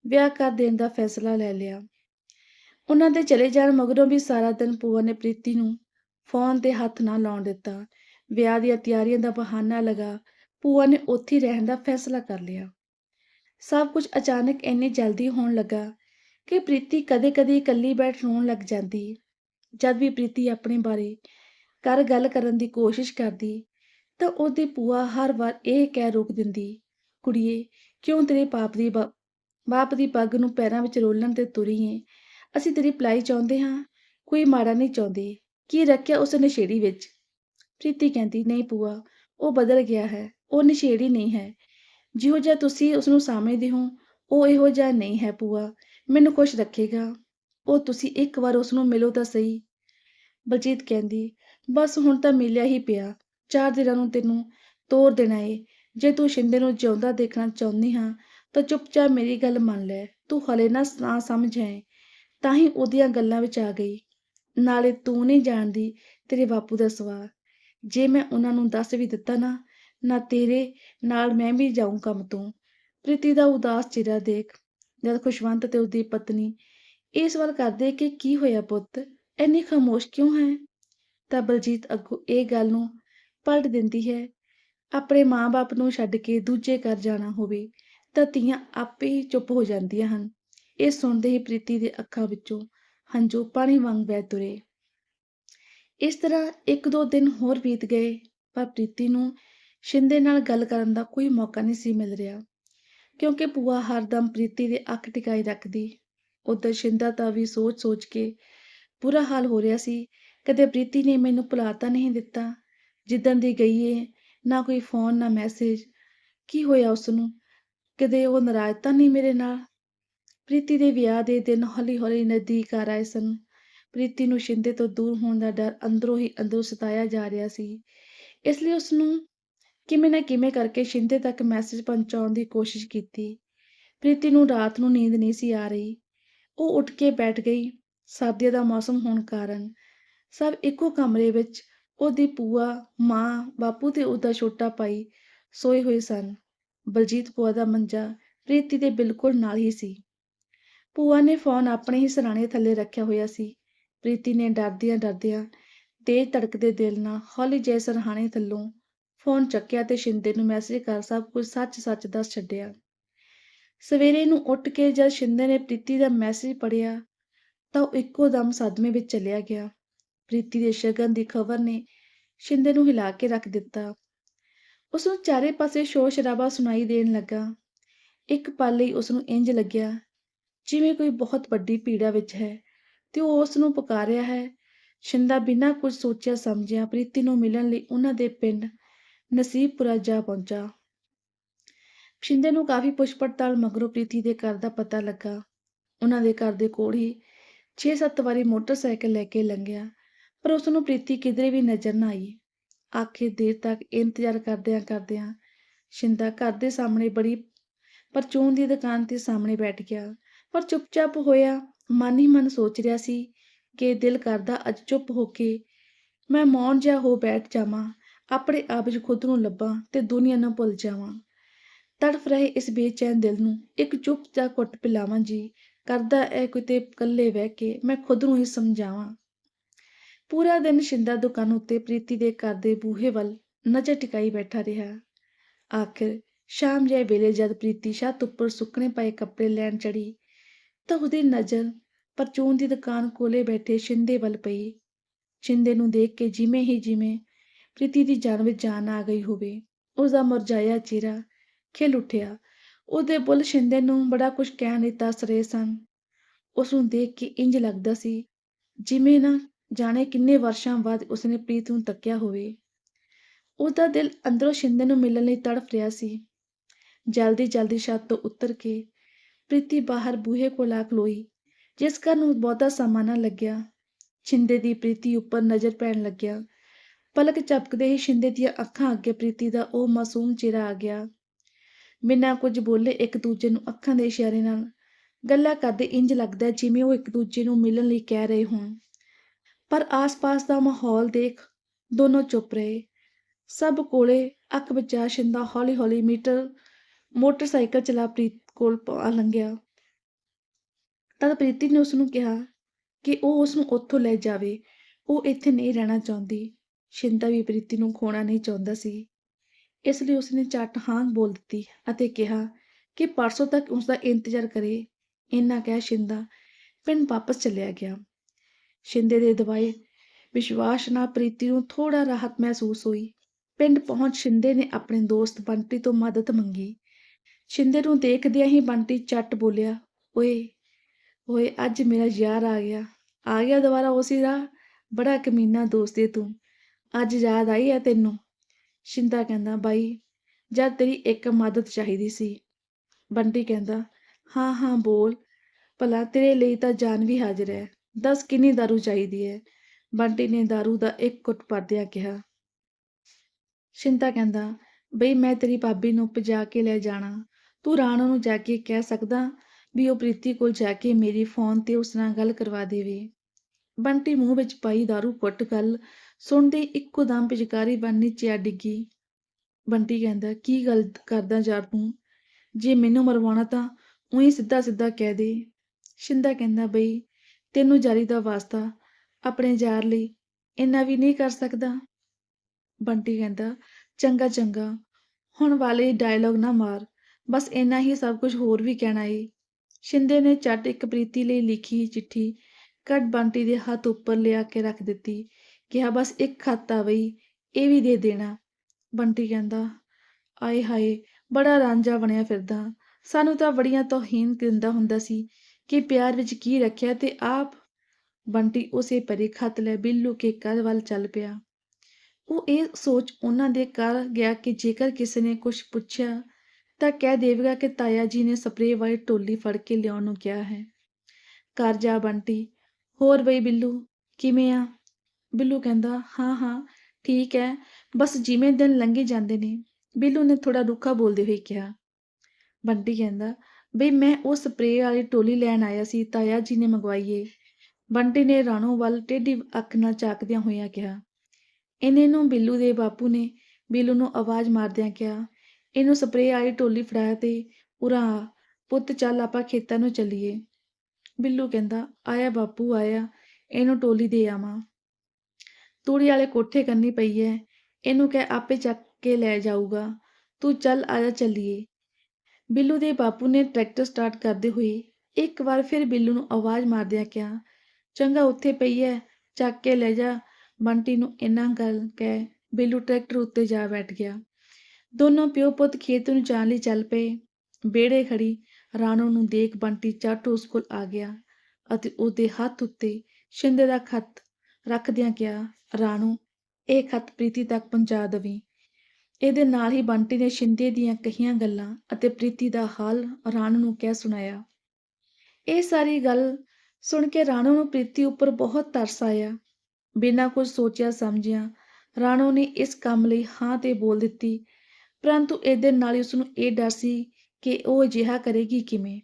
ਵਿਆਹ ਕਰ ਦੇਣ ਦਾ ਫੈਸਲਾ ਲੈ ਲਿਆ। ਉਹਨਾਂ ਦੇ ਚਲੇ ਜਾਣ ਮਗਰੋਂ ਵੀ ਸਾਰਾ ਦਿਨ ਪੂਆ ਨੇ ਪ੍ਰੀਤੀ ਨੂੰ ਫੋਨ ਤੇ ਹੱਥ ਨਾ ਲਾਉਣ ਦਿੱਤਾ। ਵਿਆਹ ਦੀਆਂ ਤਿਆਰੀਆਂ ਦਾ ਬਹਾਨਾ ਲਗਾ ਪੂਆ ਨੇ ਉੱਥੇ ਰਹਿਣ ਦਾ ਫੈਸਲਾ ਕਰ ਲਿਆ। ਸਭ ਕੁਝ ਅਚਾਨਕ ਇੰਨੀ ਜਲਦੀ ਹੋਣ ਲੱਗਾ ਕਿ ਪ੍ਰੀਤੀ ਕਦੇ-ਕਦੇ ਇਕੱਲੀ ਬੈਠ ਰੋਣ ਲੱਗ ਜਾਂਦੀ। ਜਦ ਵੀ ਪ੍ਰੀਤੀ ਆਪਣੇ ਬਾਰੇ ਕਰ ਗੱਲ ਕਰਨ ਦੀ ਕੋਸ਼ਿਸ਼ ਕਰਦੀ ਤਾਂ ਉਹਦੀ ਪੂਆ ਹਰ ਵਾਰ ਇਹ ਕਹਿ ਰੋਕ ਦਿੰਦੀ, ਕੁੜੀਏ, ਕਿਉਂ ਤੇਰੇ ਪਾਪ ਦੀ ਬ- ਬਾਪ ਦੀ ਪੱਗ ਨੂੰ ਪੈਰਾਂ ਵਿੱਚ ਰੋਲਣ ਤੇ ਤੁਰੀ ਏ? ਅਸੀਂ ਤੇਰੀ ਭਲਾਈ ਚਾਹੁੰਦੇ ਹਾਂ, ਕੋਈ ਮਾੜਾ ਨਹੀਂ ਚਾਹੁੰਦੇ। ਕੀ ਰੱਖਿਆ ਉਸ ਨਸ਼ੇੜੀ ਵਿੱਚ? ਪ੍ਰੀਤੀ ਕਹਿੰਦੀ, ਨਹੀਂ ਪੂਆ ਉਹ ਬਦਲ ਗਿਆ ਹੈ, ਉਹ ਨਸ਼ੇੜੀ ਨਹੀਂ ਹੈ। ਜਿਹੋ ਜਿਹਾ ਤੁਸੀਂ ਉਸ ਨੂੰ ਸਮਝਦੇ ਹੋ, ਉਹ ਇਹੋ ਜਿਹਾ ਨਹੀਂ ਹੈ ਪੂਆ ਮੈਨੂੰ ਖੁਸ਼ ਰੱਖੇਗਾ। ਉਹ ਤੁਸੀਂ ਇੱਕ ਵਾਰ ਉਸ ਨੂੰ ਮਿਲੋ ਤਾਂ ਸਹੀ। ਬਲਜੀਤ ਕਹਿੰਦੀ, ਬਸ ਹੁਣ ਤਾਂ ਮਿਲਿਆ ਹੀ ਪਿਆ। ਚਾਰ ਦਿਨਾਂ ਨੂੰ ਤੈਨੂੰ ਤੋਰ ਦੇਣਾ ਏ। ਜੇ ਤੂੰ ਸ਼ਿੰਦੇ ਨੂੰ ਜਿਉਂਦਾ ਦੇਖਣਾ ਚਾਹੁੰਦੀ ਹਾਂ, ਤਾਂ ਚੁੱਪਚਾਪ ਮੇਰੀ ਗੱਲ ਮੰਨ ਲੈ। ਤੂੰ ਹਲੇ ਨਾ ਸਮਝ ਹੈ ਤਾਂ ਹੀ ਉਹਦੀਆਂ ਗੱਲਾਂ ਵਿੱਚ ਆ ਗਈ। ਨਾਲੇ ਤੂੰ ਨਹੀਂ ਜਾਣਦੀ ਤੇਰੇ ਬਾਪੂ ਦਾ ਸੁਭਾਅ ਜੇ ਮੈਂ ਉਹਨਾਂ ਨੂੰ ਦੱਸ ਵੀ ਦਿੱਤਾ ਨਾ ਨਾ ਤੇਰੇ ਨਾਲ ਮੈਂ ਵੀ ਜਾਊਂ ਕੰਮ ਤੋਂ। ਪ੍ਰੀਤੀ ਦਾ ਉਦਾਸ ਚਿਹਰਾ ਦੇਖ, ਜਦ ਖੁਸ਼ਵੰਤ ਤੇ ਉਸਦੀ ਪਤਨੀ ਇਹ ਸਵਾਲ ਕਰਦੇ ਕਿ ਕੀ ਹੋਇਆ ਪੁੱਤ? ਇੰਨੀ ਖਾਮੋਸ਼ ਕਿਉਂ ਹੈ? ਤਾਂ ਬਲਜੀਤ ਅੱਗੋਂ ਇਹ ਗੱਲ ਨੂੰ ਪਲਟ ਦਿੰਦੀ ਹੈ। ਆਪਣੇ ਮਾਂ-ਬਾਪ ਨੂੰ ਛੱਡ ਕੇ ਦੂਜੇ ਘਰ ਜਾਣਾ ਹੋਵੇ, ਤਾਂ ਧੀਆਂ ਆਪੇ ਹੀ ਚੁੱਪ ਹੋ ਜਾਂਦੀਆਂ ਹਨ। ਇਹ ਸੁਣਦੇ ਹੀ ਪ੍ਰੀਤੀ ਦੇ ਅੱਖਾਂ ਵਿੱਚੋਂ ਹੰਝੂ ਪਾਣੀ ਵਾਂਗ ਵਹਿ ਤੁਰੇ। ਇਸ ਤਰ੍ਹਾਂ ਇੱਕ ਦੋ ਦਿਨ ਹੋਰ ਬੀਤ ਗਏ, ਪਰ ਪ੍ਰੀਤੀ ਨੂੰ ਸ਼ਿੰਦੇ ਨਾਲ ਗੱਲ ਕਰਨ ਦਾ ਕੋਈ ਮੌਕਾ ਨਹੀਂ ਸੀ ਮਿਲ ਰਿਹਾ, ਕਿਉਂਕਿ ਭੂਆ ਹਰਦਮ ਪ੍ਰੀਤੀ ਦੇ ਅੱਖ ਟਿਕਾਈ ਰੱਖਦੀ। ਉਧਰ ਸ਼ਿੰਦਾ ਤਾਂ ਵੀ ਸੋਚ-ਸੋਚ ਕੇ ਬੁਰਾ ਹਾਲ ਹੋ ਰਿਹਾ ਸੀ, ਕਦੇ ਪ੍ਰੀਤੀ ਨੇ ਮੈਨੂੰ ਭੁਲਾ ਤਾਂ ਨਹੀਂ ਦਿੱਤਾ, ਜਿੱਦਣ ਦੀ ਗਈ ਏ ਨਾ ਕੋਈ ਫੋਨ, ਨਾ ਮੈਸੇਜ, ਕੀ ਹੋਇਆ ਉਸ ਨੂੰ ਕਦੇ ਉਹ ਨਾਰਾਜ਼ ਤਾਂ ਨਹੀਂ ਮੇਰੇ ਨਾਲ? ਪ੍ਰੀਤੀ ਦੇ ਵਿਆਹ ਦੇ ਦਿਨ ਹੌਲੀ-ਹੌਲੀ ਨਜ਼ਦੀਕ ਆ ਰਹੇ ਸਨ। ਪ੍ਰੀਤੀ ਨੂੰ ਸ਼ਿੰਦੇ ਤੋਂ ਦੂਰ ਹੋਣ ਦਾ ਡਰ ਅੰਦਰੋਂ ਹੀ ਅੰਦਰੋਂ ਸਤਾਇਆ ਜਾ ਰਿਹਾ ਸੀ। ਇਸ ਲਈ ਉਸ ਨੂੰ ਕਿਵੇਂ ਨਾ ਕਿਵੇਂ ਕਰਕੇ ਸ਼ਿੰਦੇ ਤੱਕ ਮੈਸੇਜ ਪਹੁੰਚਾਉਣ ਦੀ ਕੋਸ਼ਿਸ਼ ਕੀਤੀ। ਪ੍ਰੀਤੀ ਨੂੰ ਰਾਤ ਨੂੰ ਨੀਂਦ ਨਹੀਂ ਸੀ ਆ ਰਹੀ। ਉਹ ਉੱਠ ਕੇ ਬੈਠ ਗਈ। ਸਰਦੀਆਂ ਦਾ ਮੌਸਮ ਹੋਣ ਕਾਰਨ ਸਭ ਇੱਕੋ ਕਮਰੇ ਵਿੱਚ ਉਹਦੀ ਪੂਆ ਮਾਂ, ਬਾਪੂ ਤੇ ਉਹਦਾ ਛੋਟਾ ਭਾਈ ਸੋਏ ਹੋਏ ਸਨ। ਬਲਜੀਤ ਭੂਆ ਦਾ ਮੰਜਾ ਪ੍ਰੀਤੀ ਦੇ ਬਿਲਕੁਲ ਨਾਲ ਹੀ ਸੀ। ਭੂਆ ਨੇ ਫੋਨ ਆਪਣੇ ਹੀ ਸਰਾਣੇ ਥੱਲੇ ਰੱਖਿਆ ਹੋਇਆ ਸੀ। ਪ੍ਰੀਤੀ ਨੇ ਡਰਦਿਆਂ ਡਰਦਿਆਂ ਤੇਜ਼ ਧੜਕਦੇ ਦਿਲ ਨਾਲ ਹੌਲੀ ਜਿਹੇ ਸਰਹਾਣੇ ਥੱਲੋਂ ਫੋਨ ਚੱਕਿਆ ਤੇ ਸ਼ਿੰਦੇ ਨੂੰ ਮੈਸੇਜ ਕਰ ਸਭ ਕੁਝ ਸੱਚ-ਸੱਚ ਦੱਸ ਛੱਡਿਆ। ਸਵੇਰੇ ਨੂੰ ਉੱਠ ਕੇ ਜਦ ਸ਼ਿੰਦੇ ਨੇ ਪ੍ਰੀਤੀ ਦਾ ਮੈਸੇਜ ਪੜਿਆ ਤਾਂ ਉਹ ਇੱਕੋ ਦਮ ਸਦਮੇ ਵਿੱਚ ਚਲਿਆ ਗਿਆ। ਪ੍ਰੀਤੀ ਦੇ ਸ਼ਗਨ ਦੀ ਖਬਰ ਨੇ ਸ਼ਿੰਦੇ ਨੂੰ ਹਿਲਾ ਕੇ ਰੱਖ ਦਿੱਤਾ। ਉਸ ਨੂੰ ਚਾਰੇ ਪਾਸੇ ਸ਼ੋਰ ਸ਼ਰਾਬਾ ਸੁਣਾਈ ਦੇਣ ਲੱਗਾ। ਇੱਕ ਪਲ ਲਈ ਉਸ ਨੂੰ ਇੰਜ ਲੱਗਿਆ ਜਿਵੇਂ ਕੋਈ ਬਹੁਤ ਵੱਡੀ ਪੀੜਾ ਵਿੱਚ ਹੈ ਤੇ ਉਹ ਉਸ ਨੂੰ ਪੁਕਾਰਿਆ ਹੈ, ਸ਼ਿੰਦਾ ਬਿਨਾਂ ਕੁਝ ਸੋਚਿਆ ਸਮਝਿਆ ਪ੍ਰੀਤੀ ਨੂੰ ਮਿਲਣ ਲਈ ਉਹਨਾਂ ਦੇ ਪਿੰਡ ਨਸੀਬਪੁਰਾ ਜਾ ਪਹੁੰਚਾ। ਸ਼ਿੰਦੇ ਨੂੰ ਕਾਫੀ ਪੁੱਛ ਪੜਤਾਲ ਮਗਰੋਂ ਪ੍ਰੀਤੀ ਦੇ ਘਰ ਦਾ ਪਤਾ ਲੱਗਾ। ਉਹਨਾਂ ਦੇ ਘਰ ਦੇ ਕੋਲ ਹੀ 6-7 ਵਾਰੀ ਮੋਟਰਸਾਈਕਲ ਲੈ ਕੇ ਲੰਘਿਆ, ਪਰ ਉਸ ਨੂੰ ਪ੍ਰੀਤੀ ਕਿਧਰੇ ਵੀ ਨਜ਼ਰ ਨਾ ਆਈ। ਆਖੇ ਦੇਰ ਤੱਕ ਇੰਤਜ਼ਾਰ ਕਰਦਿਆਂ ਕਰਦਿਆਂ ਸ਼ਿੰਦਾ ਘਰ ਦੇ ਸਾਹਮਣੇ ਬੜੀ ਪਰਚੂਨ ਦੀ ਦੁਕਾਨ ਦੇ ਸਾਹਮਣੇ ਬੈਠ ਗਿਆ। ਪਰ ਚੁੱਪਚਾਪ ਹੋਇਆ, ਮਨ ਹੀ ਮਨ ਸੋਚ ਰਿਹਾ ਸੀ ਕਿ ਦਿਲ ਕਰਦਾ ਅੱਜ ਚੁੱਪ ਹੋ ਕੇ ਮੈਂ ਮੌਨ ਜਿਹਾ ਹੋ ਬੈਠ ਜਾਵਾਂ, ਆਪਣੇ ਆਪ ਚ ਖੁਦ ਨੂੰ ਲੱਭਾਂ ਤੇ ਦੁਨੀਆ ਨੂੰ ਭੁੱਲ ਜਾਵਾਂ। ਤੜਫ ਰਹੇ ਇਸ ਬੇਚੈਨ ਦਿਲ ਨੂੰ, ਇੱਕ ਚੁੱਪ ਜਿਹਾ ਘੁੱਟ ਪਿਲਾਵਾਂ ਜੀ, ਕਰਦਾ ਐ ਕਿਤੇ ਇਕੱਲੇ ਬਹਿ ਕੇ ਮੈਂ ਖੁਦ ਨੂੰ ਹੀ ਸਮਝਾਵਾਂ। ਪੂਰਾ ਦਿਨ ਸ਼ਿੰਦਾ ਦੁਕਾਨ ਉੱਤੇ ਪ੍ਰੀਤੀ ਦੇ ਘਰ ਦੇ ਬੂਹੇ ਵੱਲ ਨਜ਼ਰ ਟਿਕਾਈ ਬੈਠਾ ਰਿਹਾ। ਆਖਿਰ ਸ਼ਾਮ ਜਿਹੇ ਵੇਲੇ ਜਦ ਪ੍ਰੀਤੀ ਛੱਤ ਉੱਪਰ ਸੁੱਕਣੇ ਪਏ ਕੱਪੜੇ ਲੈਣ ਚੜੀ ਤਾਂ ਉਹਦੀ ਨਜ਼ਰ ਪਰਚੂਨ ਦੀ ਦੁਕਾਨ ਕੋਲੇ ਬੈਠੇ ਸ਼ਿੰਦੇ ਵੱਲ ਪਈ। ਸ਼ਿੰਦੇ ਨੂੰ ਦੇਖ ਕੇ ਜਿਵੇਂ ਹੀ ਜਿਵੇਂ ਪ੍ਰੀਤੀ ਦੀ ਜਾਨ ਵਿੱਚ ਜਾਨ ਆ ਗਈ ਹੋਵੇ, ਉਸਦਾ ਮੁਰਝਾਇਆ ਚਿਹਰਾ ਖਿਲ ਉੱਠਿਆ। ਉਹਦੇ ਬੁੱਲ ਸ਼ਿੰਦੇ ਨੂੰ ਬੜਾ ਕੁਝ ਕਹਿਣ ਲਈ ਤਰਸ ਰਹੇ ਸਨ। ਉਸ ਨੂੰ ਦੇਖ ਕੇ ਇੰਜ ਲੱਗਦਾ ਸੀ, ਜਿਵੇਂ ਨਾ ਜਾਣੇ ਕਿੰਨੇ ਵਰਸ਼ਾਂ ਬਾਅਦ ਉਸਨੇ ਪ੍ਰੀਤ ਨੂੰ ਤੱਕਿਆ ਹੋਵੇ। ਉਹਦਾ ਦਿਲ ਅੰਦਰੋਂ ਸ਼ਿੰਦੇ ਨੂੰ ਮਿਲਣ ਲਈ ਤੜਫ ਰਿਹਾ ਸੀ। ਜਲਦੀ ਜਲਦੀ ਛੱਤ ਤੋਂ ਉਤਰ ਕੇ ਪ੍ਰੀਤੀ ਬਾਹਰ ਬੂਹੇ ਕੋਲ ਆ ਖਲੋਈ, ਜਿਸ ਕਾਰਨ ਨੂੰ ਬਹੁਤਾ ਸਮਾਂ ਨਾ ਲੱਗਿਆ। ਸ਼ਿੰਦੇ ਦੀ ਪ੍ਰੀਤੀ ਉੱਪਰ ਨਜ਼ਰ ਪੈਣ ਲੱਗਿਆ। ਪਲਕ ਝਪਕਦੇ ਹੀ ਸ਼ਿੰਦੇ ਦੀਆਂ ਅੱਖਾਂ ਅੱਗੇ ਪ੍ਰੀਤੀ ਦਾ ਉਹ ਮਾਸੂਮ ਚਿਹਰਾ ਆ ਗਿਆ। ਬਿਨਾਂ ਕੁਝ ਬੋਲੇ ਇੱਕ ਦੂਜੇ ਨੂੰ ਅੱਖਾਂ ਦੇ ਇਸ਼ਾਰੇ ਨਾਲ ਗੱਲਾਂ ਕਰਦੇ ਇੰਜ ਲੱਗਦਾ ਜਿਵੇਂ ਉਹ ਇੱਕ ਦੂਜੇ ਨੂੰ ਮਿਲਣ ਲਈ ਕਹਿ ਰਹੇ ਹੋਣ। ਪਰ ਆਸ-ਪਾਸ ਦਾ ਮਾਹੌਲ ਦੇਖ ਦੋਨੋਂ ਚੁੱਪ ਰਹੇ। ਸਭ ਕੋਲੇ ਅੱਖ ਬਚਾ ਛਿੰਦਾ ਹੌਲੀ-ਹੌਲੀ ਮੀਟਰ ਮੋਟਰਸਾਈਕਲ ਚਲਾ ਪ੍ਰੀਤ ਕੋਲ ਆ ਲੰਘਿਆ। ਤਦ ਪ੍ਰੀਤੀ ਨੇ ਉਸ ਨੂੰ ਕਿਹਾ ਕਿ ਉਹ ਉਸ ਨੂੰ ਉੱਥੋਂ ਲੈ ਜਾਵੇ। ਉਹ ਇੱਥੇ ਨਹੀਂ ਰਹਿਣਾ ਚਾਹੁੰਦੀ। ਸ਼ਿੰਦਾ ਵੀ ਪ੍ਰੀਤੀ ਨੂੰ ਖੋਣਾ ਨਹੀਂ ਚਾਹੁੰਦਾ ਸੀ। ਇਸ ਲਈ ਉਸਨੇ ਝੱਟ ਹਾਂ ਬੋਲ ਦਿੱਤੀ ਅਤੇ ਕਿਹਾ ਕਿ ਪਰਸੋਂ ਤੱਕ ਉਸ ਦਾ ਇੰਤਜ਼ਾਰ ਕਰੇ। ਇੰਨਾ ਕਹਿ ਸ਼ਿੰਦਾ ਪਿੰਡ ਵਾਪਸ ਚਲਿਆ ਗਿਆ। ਸ਼ਿੰਦੇ ਦੇ ਦਵਾਈ ਵਿਸ਼ਵਾਸ ਨਾਲ ਪ੍ਰੀਤੀ ਨੂੰ ਥੋੜਾ ਰਾਹਤ ਮਹਿਸੂਸ ਹੋਈ। ਪਿੰਡ ਪਹੁੰਚ ਸ਼ਿੰਦੇ ਨੇ ਆਪਣੇ ਦੋਸਤ ਬੰਟੀ ਤੋਂ ਮਦਦ ਮੰਗੀ। ਸ਼ਿੰਦੇ ਨੂੰ ਦੇਖਦਿਆਂ ਹੀ ਬੰਟੀ ਚੱਟ ਬੋਲਿਆ, ਓਏ ਓਏ, ਅੱਜ ਮੇਰਾ ਯਾਰ ਆ ਗਿਆ। ਆ ਗਿਆ ਦੁਬਾਰਾ ਉਸੇ ਰਾਹ। ਬੜਾ ਕਮੀਨਾ ਦੋਸਤ ਏ ਤੂੰ। ਅੱਜ ਯਾਦ ਆਈ ਹੈ ਤੈਨੂੰ? ਸ਼ਿੰਦਾ ਕਹਿੰਦਾ, ਬਾਈ, ਜਦ ਤੇਰੀ ਇੱਕ ਮਦਦ ਚਾਹੀਦੀ ਸੀ। ਬੰਟੀ ਕਹਿੰਦਾ, ਹਾਂ ਹਾਂ, ਬੋਲ। ਭਲਾ ਤੇਰੇ ਲਈ ਤਾਂ ਜਾਨ ਵੀ ਹਾਜ਼ਰ ਹੈ ਦੱਸ ਕਿੰਨੀ ਦਾਰੂ ਚਾਹੀਦੀ ਹੈ ਬੰਟੀ ਨੇ ਦਾਰੂ ਦਾ ਇੱਕ ਘੁੱਟ ਪਰਦਿਆਂ ਕਿਹਾ। ਸ਼ਿੰਦਾ ਕਹਿੰਦਾ, ਬਈ, ਮੈਂ ਤੇਰੀ ਭਾਬੀ ਨੂੰ ਭਜਾ ਕੇ ਲੈ ਜਾਣਾ। ਤੂੰ ਰਾਣਾ ਨੂੰ ਜਾ ਕੇ ਕਹਿ ਸਕਦਾ ਵੀ ਉਹ ਪ੍ਰੀਤੀ ਕੋਲ ਜਾ ਕੇ ਮੇਰੀ ਫੋਨ ਤੇ ਉਸ ਨਾਲ ਗੱਲ ਕਰਵਾ ਦੇਵੇ। ਬੰਟੀ ਮੂੰਹ ਵਿੱਚ ਪਾਈ ਦਾਰੂ ਪੁੱਟ ਗੱਲ ਸੁਣਦੇ ਇੱਕੋ ਦਮ ਪਿਚਕਾਰੀ ਬਣ ਨੀਚੇ ਆ ਡਿੱਗੀ ਬੰਟੀ ਕਹਿੰਦਾ, ਕੀ ਗੱਲ ਕਰਦਾ ਯਾਰ ਤੂੰ? ਜੇ ਮੈਨੂੰ ਮਰਵਾਉਣਾ ਤਾਂ ਉਹੀ ਸਿੱਧਾ ਸਿੱਧਾ ਕਹਿ ਦੇ। ਸ਼ਿੰਦਾ ਕਹਿੰਦਾ, ਬਈ, ਤੈਨੂੰ ਜਾਰੀ ਦਾ ਵਾਸਤਾ ਆਪਣੇ ਯਾਰ ਲਈ ਇੰਨਾ ਵੀ ਨਹੀਂ ਕਰ ਸਕਦਾ? ਬੰਟੀ ਕਹਿੰਦਾ, ਚੰਗਾ ਚੰਗਾ, ਹੁਣ ਵਾਲੇ ਡਾਇਲੋਗ ਨਾ ਮਾਰ। ਬਸ ਇੰਨਾ ਹੀ ਸਭ ਕੁਝ ਹੋਰ ਵੀ ਕਹਿਣਾ ਏ। ਸ਼ਿੰਦੇ ਨੇ ਚੱਟ ਇੱਕ ਪ੍ਰੀਤੀ ਲਈ ਲਿਖੀ ਚਿੱਠੀ ਕੱਢ ਬੰਟੀ ਦੇ ਹੱਥ ਉੱਪਰ ਲਿਆ ਕੇ ਰੱਖ ਦਿੱਤੀ। ਕਿਹਾ, ਬਸ ਇੱਕ ਖੱਤ ਆ ਬਈ, ਇਹ ਵੀ ਦੇ ਦੇਣਾ। ਬੰਟੀ ਕਹਿੰਦਾ, ਆਏ ਹਾਏ, ਬੜਾ ਰਾਂਝਾ ਬਣਿਆ ਫਿਰਦਾ। ਸਾਨੂੰ ਤਾਂ ਬੜੀਆਂ ਤੋਹੀਨ ਦਿੰਦਾ ਹੁੰਦਾ ਸੀ ਕਿ ਪਿਆਰ ਵਿੱਚ ਕੀ ਰੱਖਿਆ ਤੇ ਆਪ ਬੰਟੀ ਉਸੇ ਪਰੇ ਖੱਤ ਲੈ ਬਿੱਲੂ ਕੇ ਘਰ ਵੱਲ ਚੱਲ ਪਿਆ। ਉਹ ਇਹ ਸੋਚ ਉਹਨਾਂ ਦੇ ਘਰ ਗਿਆ ਕਿ ਜੇਕਰ ਕਿਸੇ ਨੇ ਕੁਝ ਪੁੱਛਿਆ ਤਾਂ ਕਹਿ ਦੇਵੇਗਾ ਕਿ ਤਾਇਆ ਜੀ ਨੇ ਸਪਰੇਅ ਵਾਲੀ ਟੋਲੀ ਫੜ ਕੇ ਲਿਆਉਣ ਨੂੰ ਕਿਹਾ ਹੈ। ਘਰ ਜਾ ਬੰਟੀ, ਹੋਰ ਬਈ ਬਿੱਲੂ, ਕਿਵੇਂ ਆ? ਬਿੱਲੂ ਕਹਿੰਦਾ, ਹਾਂ ਹਾਂ, ਠੀਕ ਹੈ ਬਸ ਜਿਵੇਂ ਦਿਨ ਲੰਘੇ ਜਾਂਦੇ ਨੇ, ਬਿੱਲੂ ਨੇ ਥੋੜਾ ਰੁੱਖਾ ਬੋਲਦੇ ਹੋਏ ਕਿਹਾ। ਬੰਟੀ ਕਹਿੰਦਾ, ਬਈ ਮੈਂ ਉਹ ਸਪਰੇਅ ਵਾਲੀ ਟੋਲੀ ਲੈਣ ਆਇਆ ਸੀ, ਤਾਇਆ ਜੀ ਨੇ ਮੰਗਵਾਈਏ। ਬੰਟੀ ਨੇ ਰਾਣੋ ਵੱਲ ਟੇਢੀ ਅੱਖ ਨਾਲ ਝਾਕਦਿਆਂ ਹੋਇਆਂ ਕਿਹਾ। ਇਹਨੇ ਨੂੰ ਬਿੱਲੂ ਦੇ ਬਾਪੂ ਨੇ ਬਿੱਲੂ ਨੂੰ ਆਵਾਜ਼ ਮਾਰਦਿਆਂ ਕਿਹਾ ਇਹਨੂੰ ਸਪਰੇਅ ਆਈ ਟੋਲੀ ਫੜਾਇਆ ਤੇ ਉਰਾ ਪੁੱਤ ਚੱਲ ਆਪਾਂ ਖੇਤਾਂ ਨੂੰ ਚੱਲੀਏ। ਬਿੱਲੂ ਕਹਿੰਦਾ, ਆਇਆ ਬਾਪੂ, ਆਇਆ, ਇਹਨੂੰ ਟੋਲੀ ਦੇ ਆਵਾਂ। ਤੂੜੀ ਵਾਲੇ ਕੋਠੇ ਕਰਨੀ ਪਈ ਐ, ਇਹਨੂੰ ਕਹਿ ਆਪੇ ਚੱਕ ਕੇ ਲੈ ਜਾਊਗਾ। ਤੂੰ ਚੱਲ ਆਜਾ ਚੱਲੀਏ। ਬਿੱਲੂ ਦੇ ਬਾਪੂ ਨੇ ਟਰੈਕਟਰ ਸਟਾਰਟ ਕਰਦੇ ਹੋਏ ਇੱਕ ਵਾਰ ਫਿਰ ਬਿੱਲੂ ਨੂੰ ਆਵਾਜ਼ ਮਾਰਦਿਆਂ ਕਿਹਾ, ਚੰਗਾ, ਉੱਥੇ ਪਈ ਐ, ਚੱਕ ਕੇ ਲੈ ਜਾ। ਬੰਟੀ ਨੂੰ ਇੰਨਾ ਗੱਲ ਕਹਿ ਬਿੱਲੂ ਟਰੈਕਟਰ ਉੱਤੇ ਜਾ ਬੈਠ ਗਿਆ। ਦੋਨੋਂ ਪਿਓ ਪੁੱਤ ਖੇਤ ਨੂੰ ਜਾਣ ਲਈ ਚੱਲ ਪਏ। ਬੇੜੇ ਖੜੀ ਰਾਣੋ ਨੂੰ ਦੇਖ ਬੰਟੀ ਝੱਟ ਉਸ ਕੋਲ ਆ ਗਿਆ ਅਤੇ ਉਹਦੇ ਹੱਥ ਉੱਤੇ ਸ਼ਿੰਦੇ ਦਾ ਖੱਤ ਰੱਖਦਿਆਂ ਕਿਹਾ, ਰਾਣੋ, ਇਹ ਖੱਤ ਪ੍ਰੀਤੀ ਤੱਕ ਪਹੁੰਚਾ ਦਵੀਂ। ਇਹਦੇ ਨਾਲ ਹੀ ਬੰਟੀ ਨੇ ਸ਼ਿੰਦੇ ਦੀਆਂ ਕਹੀਆਂ ਗੱਲਾਂ ਅਤੇ ਪ੍ਰੀਤੀ ਦਾ ਹਾਲ ਰਾਣੋ ਨੂੰ ਕਹਿ ਸੁਣਾਇਆ। ਇਹ ਸਾਰੀ ਗੱਲ ਸੁਣ ਕੇ ਰਾਣੋ ਨੂੰ ਪ੍ਰੀਤੀ ਉੱਪਰ ਬਹੁਤ ਤਰਸ ਆਇਆ। ਬਿਨਾਂ ਕੁਝ ਸੋਚਿਆ ਸਮਝਿਆ ਰਾਣੋ ਨੇ ਇਸ ਕੰਮ ਲਈ ਹਾਂ ਤੇ ਬੋਲ ਦਿੱਤੀ ਪਰੰਤੂ ਇਹਦੇ ਨਾਲ ਹੀ ਉਸਨੂੰ ਇਹ ਡਰ ਸੀ ਕਿ ਉਹ ਅਜਿਹਾ ਕਰੇਗੀ ਕਿਵੇਂ।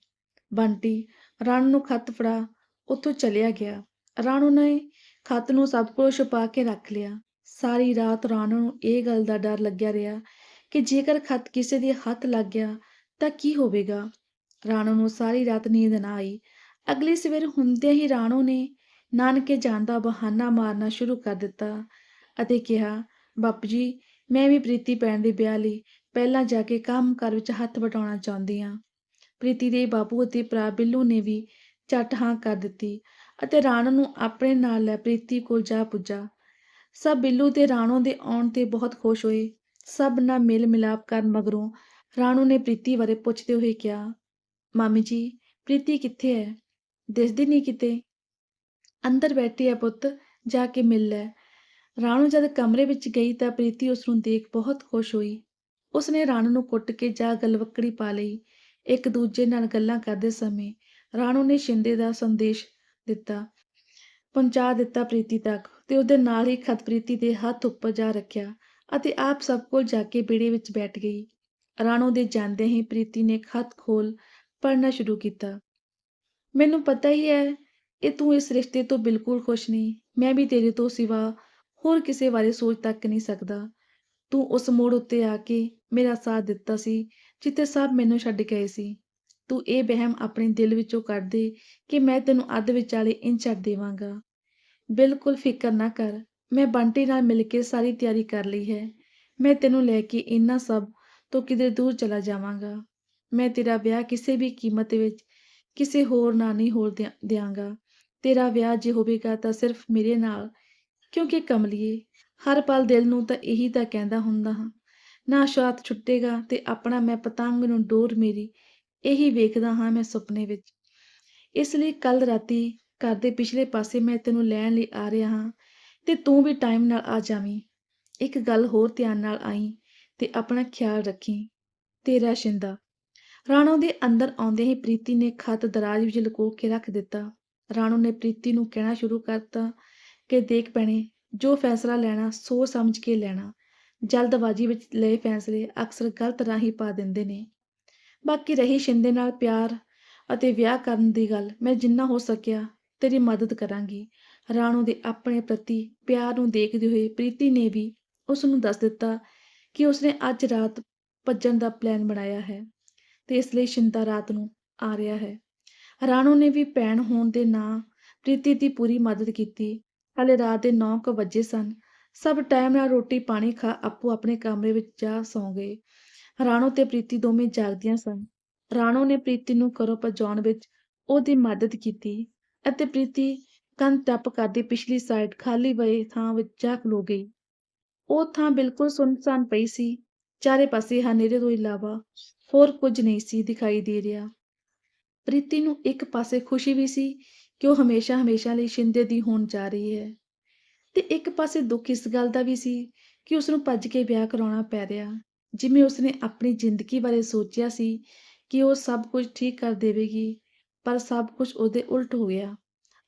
ਬੰਟੀ, ਰਾਣ ਨੂੰ ਖੱਤ ਫੜਾ, ਉੱਥੋਂ ਚਲਿਆ ਗਿਆ। ਰਾਣੂ ਨੇ ਖੱਤ ਨੂੰ ਸਭ ਕੋਲ ਛੁਪਾ ਕੇ ਰੱਖ ਲਿਆ। ਸਾਰੀ ਰਾਤ ਰਾਣੋ ਨੂੰ ਇਹ ਗੱਲ ਦਾ ਡਰ ਲੱਗਿਆ ਰਿਹਾ ਕਿ ਜੇਕਰ ਖੱਤ ਕਿਸੇ ਦੇ ਹੱਥ ਲੱਗ ਗਿਆ ਤਾਂ ਕੀ ਹੋਵੇਗਾ। ਰਾਣੂ ਨੂੰ ਸਾਰੀ ਰਾਤ ਨੀਂਦ ਨਾ ਆਈ। ਅਗਲੀ ਸਵੇਰ ਹੁੰਦਿਆਂ ਹੀ ਰਾਣੂ ਨੇ ਨਾਨਕੇ ਜਾਣ ਦਾ ਬਹਾਨਾ ਮਾਰਨਾ ਸ਼ੁਰੂ ਕਰ ਦਿੱਤਾ ਅਤੇ ਕਿਹਾ, ਬਾਪੂ ਜੀ ਮੈਂ ਵੀ ਪ੍ਰੀਤੀ ਭੈਣ ਦੇ ਵਿਆਹ ਲਈ ਪਹਿਲਾਂ ਜਾ ਕੇ ਕੰਮ ਕਰ ਵਿੱਚ ਹੱਥ ਵਟਾਉਣਾ ਚਾਹੁੰਦੀ ਹਾਂ। ਪ੍ਰੀਤੀ ਦੇ ਬਾਪੂ ਅਤੇ ਭਰਾ ਬਿੱਲੂ ਨੇ ਵੀ ਝੱਟ ਹਾਂ ਕਰ ਦਿੱਤੀ ਅਤੇ ਰਾਣੋ ਨੂੰ ਆਪਣੇ ਨਾਲ ਲੈ ਪ੍ਰੀਤੀ ਕੋਲ ਜਾ ਪੁੱਜਾ। ਸਭ ਬਿੱਲੂ ਤੇ ਰਾਣੋ ਦੇ ਆਉਣ ਤੇ ਬਹੁਤ ਖੁਸ਼ ਹੋਏ। ਸਭ ਨਾਲ ਮੇਲ ਮਿਲਾਪ ਕਰਨ ਮਗਰੋਂ ਰਾਣੋ ਨੇ ਪ੍ਰੀਤੀ ਬਾਰੇ ਪੁੱਛਦੇ ਹੋਏ ਕਿਹਾ, ਮਾਮੀ ਜੀ, ਪ੍ਰੀਤੀ ਕਿੱਥੇ ਹੈ? ਦਿਸਦੀ ਨਹੀਂ ਕਿਤੇ? ਅੰਦਰ ਬੈਠੀ ਹੈ ਪੁੱਤ, ਜਾ ਕੇ ਮਿਲ ਲੈ। ਰਾਣੋ ਜਦ ਕਮਰੇ ਵਿੱਚ ਗਈ ਤਾਂ ਪ੍ਰੀਤੀ ਉਸ ਨੂੰ ਦੇਖ ਬਹੁਤ ਖੁਸ਼ ਹੋਈ। ਉਸਨੇ ਰਾਣੋ ਨੂੰ ਕੁੱਟ ਕੇ ਜਾ ਗਲਵੱਕੜੀ ਪਾ ਲਈ। ਇੱਕ ਦੂਜੇ ਨਾਲ ਗੱਲਾਂ ਕਰਦੇ ਸਮੇਂ ਰਾਣੋ ਨੇ ਸ਼ਿੰਦੇ ਦਾ ਸੰਦੇਸ਼ ਦਿੱਤਾ। ਪਹੁੰਚਾ ਦਿੱਤਾ ਪ੍ਰੀਤੀ ਤੱਕ ਤੇ ਉਹਦੇ ਨਾਲ ਹੀ ਖਤਪ੍ਰੀਤੀ ਦੇ ਹੱਥ ਉੱਪਰ ਜਾ ਰੱਖਿਆ ਅਤੇ ਆਪ ਸਭ ਕੋਲ ਜਾ ਕੇ ਬੇੜੇ ਵਿੱਚ ਬੈਠ ਗਈ। ਰਾਣੋ ਦੇ ਜਾਂਦੇ ਹੀ ਪ੍ਰੀਤੀ ਨੇ ਖਤ ਖੋਲ ਪੜ੍ਹਨਾ ਸ਼ੁਰੂ ਕੀਤਾ। ਮੈਨੂੰ ਪਤਾ ਹੀ ਹੈ, ਇਹ ਤੂੰ ਇਸ ਰਿਸ਼ਤੇ ਤੋਂ ਬਿਲਕੁਲ ਖੁਸ਼ ਨਹੀਂ। ਮੈਂ ਵੀ ਤੇਰੇ ਤੋਂ ਸਿਵਾ ਹੋਰ ਕਿਸੇ ਬਾਰੇ ਸੋਚ ਤੱਕ ਨਹੀਂ ਸਕਦਾ। ਤੂੰ ਉਸ ਮੋੜ ਉੱਤੇ ਆ ਕੇ ਮੇਰਾ ਸਾਥ ਦਿੱਤਾ ਸੀ, ਜਿੱਥੇ ਸਭ ਮੈਨੂੰ ਛੱਡ ਗਏ ਸੀ। ਤੂੰ ਇਹ ਬਹਿਮ ਆਪਣੇ ਦਿਲ ਵਿੱਚੋਂ ਕੱਢ ਦੇ ਕਿ ਮੈਂ ਤੈਨੂੰ ਅੱਧ ਵਿਚਾਲੇ ਇੰਝ ਛੱਡ ਦੇਵਾਂਗਾ। ਬਿਲਕੁਲ ਫਿਕਰ ਨਾ ਕਰ, ਮੈਂ ਬੰਟੀ ਨਾਲ ਮਿਲ ਕੇ ਸਾਰੀ ਤਿਆਰੀ ਕਰ ਲਈ ਹੈ। ਮੈਂ ਤੈਨੂੰ ਲੈ ਕੇ ਇੰਨਾ ਸਭ ਤੋਂ ਕਿਤੇ ਦੂਰ ਚਲਾ ਜਾਵਾਂਗਾ। ਮੈਂ ਤੇਰਾ ਵਿਆਹ ਕਿਸੇ ਵੀ ਕੀਮਤ ਵਿੱਚ ਕਿਸੇ ਹੋਰ ਨਾਲ ਨਹੀਂ ਹੋਰ ਦਿਆਂ- ਦਿਆਂਗਾ। ਤੇਰਾ ਵਿਆਹ ਜੇ ਹੋਵੇਗਾ ਤਾਂ ਸਿਰਫ ਮੇਰੇ ਨਾਲ ਕਿਉਂਕਿ ਕਮਲੀਏ, ਹਰ ਪਲ ਦਿਲ ਨੂੰ ਤਾਂ ਇਹੀ ਤਾਂ ਕਹਿੰਦਾ ਹੁੰਦਾ ਹਾਂ, ਨਾ ਸ਼ਾਤ ਛੁੱਟੇਗਾ ਤੇ ਆਪਣਾ ਮੈਂ ਪਤੰਗ ਨੂੰ ਡੋਰ ਮੇਰੀ, ਇਹੀ ਵੇਖਦਾ ਹਾਂ ਮੈਂ ਸੁਪਨੇ ਵਿੱਚ। ਇਸ ਲਈ ਕੱਲ ਰਾਤੀ ਘਰ ਦੇ ਪਿਛਲੇ ਪਾਸੇ ਮੈਂ ਤੈਨੂੰ ਲੈਣ ਲਈ ਆ ਰਿਹਾ ਹਾਂ ਤੇ ਤੂੰ ਵੀ ਟਾਈਮ ਨਾਲ ਆ ਜਾਵੀਂ। ਇੱਕ ਗੱਲ ਹੋਰ ਧਿਆਨ ਨਾਲ ਆਈ ਤੇ ਆਪਣਾ ਖਿਆਲ ਰੱਖੀ, ਤੇਰਾ ਸ਼ਿੰਦਾ। ਰਾਣੋ ਦੇ ਅੰਦਰ ਆਉਂਦੇ ਹੀ ਪ੍ਰੀਤੀ ਨੇ ਖਤ ਦਰਾਜ ਵਿੱਚ ਲੁਕੋ ਕੇ ਰੱਖ ਦਿੱਤਾ। ਰਾਣੋ ਨੇ ਪ੍ਰੀਤੀ ਨੂੰ ਕਹਿਣਾ ਸ਼ੁਰੂ ਕਰਤਾ ਕਿ ਦੇਖ ਭੈਣੇ ਜੋ ਫੈਸਲਾ ਲੈਣਾ, ਸੋਚ ਸਮਝ ਕੇ ਲੈਣਾ। ਜਲਦਬਾਜ਼ੀ ਵਿੱਚ ਲਏ ਫੈਸਲੇ ਅਕਸਰ ਗਲਤ ਰਾਹ ਪਾ ਦਿੰਦੇ ਨੇ। ਬਾਕੀ ਰਹੀ ਸ਼ਿੰਦੇ ਨਾਲ ਪਿਆਰ ਅਤੇ ਵਿਆਹ ਕਰਨ ਦੀ ਗੱਲ, ਮੈਂ ਜਿੰਨਾ ਹੋ ਸਕਿਆ ਤੇਰੀ ਮਦਦ ਕਰਾਂਗੀ। ਰਾਣੋ ਦੇ ਆਪਣੇ ਪ੍ਰਤੀ ਪਿਆਰ ਨੂੰ ਦੇਖਦੇ ਹੋਏ ਪ੍ਰੀਤੀ ਨੇ ਵੀ ਉਸ ਨੂੰ ਦੱਸ ਦਿੱਤਾ ਕਿ ਉਸਨੇ ਅੱਜ ਰਾਤ ਭੱਜਣ ਦਾ ਪਲਾਨ ਬਣਾਇਆ ਹੈ ਤੇ ਇਸ ਲਈ ਸ਼ਿੰਦਾ ਰਾਤ ਨੂੰ ਆ ਰਿਹਾ ਹੈ। ਰਾਣੋ ਨੇ ਵੀ ਭੈਣ ਹੋਣ ਦੇ ਨਾਂ ਪ੍ਰੀਤੀ ਦੀ ਪੂਰੀ ਮਦਦ ਕੀਤੀ ਹਾਲੇ ਰਾਤ ਦੇ 9 ਵਜੇ ਸਨ। ਸਭ ਟਾਈਮ ਨਾਲ ਰੋਟੀ ਪਾਣੀ ਖਾ ਆਪੋ ਆਪਣੇ ਕਮਰੇ ਵਿੱਚ ਜਾ ਸੌਂ ਗਏ। ਰਾਣੋ ਤੇ ਪ੍ਰੀਤੀ ਦੋਵੇਂ ਜਾਗਦੀਆਂ ਸਨ। ਰਾਣੋ ਨੇ ਪ੍ਰੀਤੀ ਨੂੰ ਘਰੋਂ ਭਜਾਉਣ ਵਿੱਚ ਉਹਦੀ ਮਦਦ ਕੀਤੀ ਅਤੇ ਪ੍ਰੀਤੀ ਕੰਧ ਟੱਪ ਕਰਦੀ ਪਿਛਲੀ ਸਾਈਡ ਖਾਲੀ ਪਏ ਥਾਂ ਵਿੱਚ ਜਾ ਖਲੋ ਗਈ। ਉਹ ਥਾਂ ਬਿਲਕੁਲ ਸੁੰਨਸਾਨ ਪਈ ਸੀ। ਚਾਰੇ ਪਾਸੇ ਹਨੇਰੇ ਤੋਂ ਇਲਾਵਾ ਹੋਰ ਕੁਝ ਨਹੀਂ ਸੀ ਦਿਖਾਈ ਦੇ ਰਿਹਾ। ਪ੍ਰੀਤੀ ਨੂੰ ਇੱਕ ਪਾਸੇ ਖੁਸ਼ੀ ਵੀ ਸੀ ਕਿ ਉਹ ਹਮੇਸ਼ਾ ਹਮੇਸ਼ਾ ਲਈ ਸ਼ਿੰਦੇ ਦੀ ਹੋਣ ਜਾ ਰਹੀ ਹੈ। ਤੇ ਇੱਕ ਪਾਸੇ ਦੁੱਖ ਇਸ ਗੱਲ ਦਾ ਵੀ ਸੀ ਕਿ ਉਸ ਨੂੰ ਭੱਜ ਕੇ ਵਿਆਹ ਕਰਾਉਣਾ ਪੈ ਰਿਹਾ, ਜਿਵੇਂ ਉਸਨੇ ਆਪਣੀ ਜ਼ਿੰਦਗੀ ਬਾਰੇ ਸੋਚਿਆ ਸੀ ਕਿ ਉਹ ਸਭ ਕੁਝ ਠੀਕ ਕਰ ਦੇਵੇਗੀ, ਪਰ ਸਭ ਕੁਝ ਉਹਦੇ ਉਲਟ ਹੋ ਗਿਆ।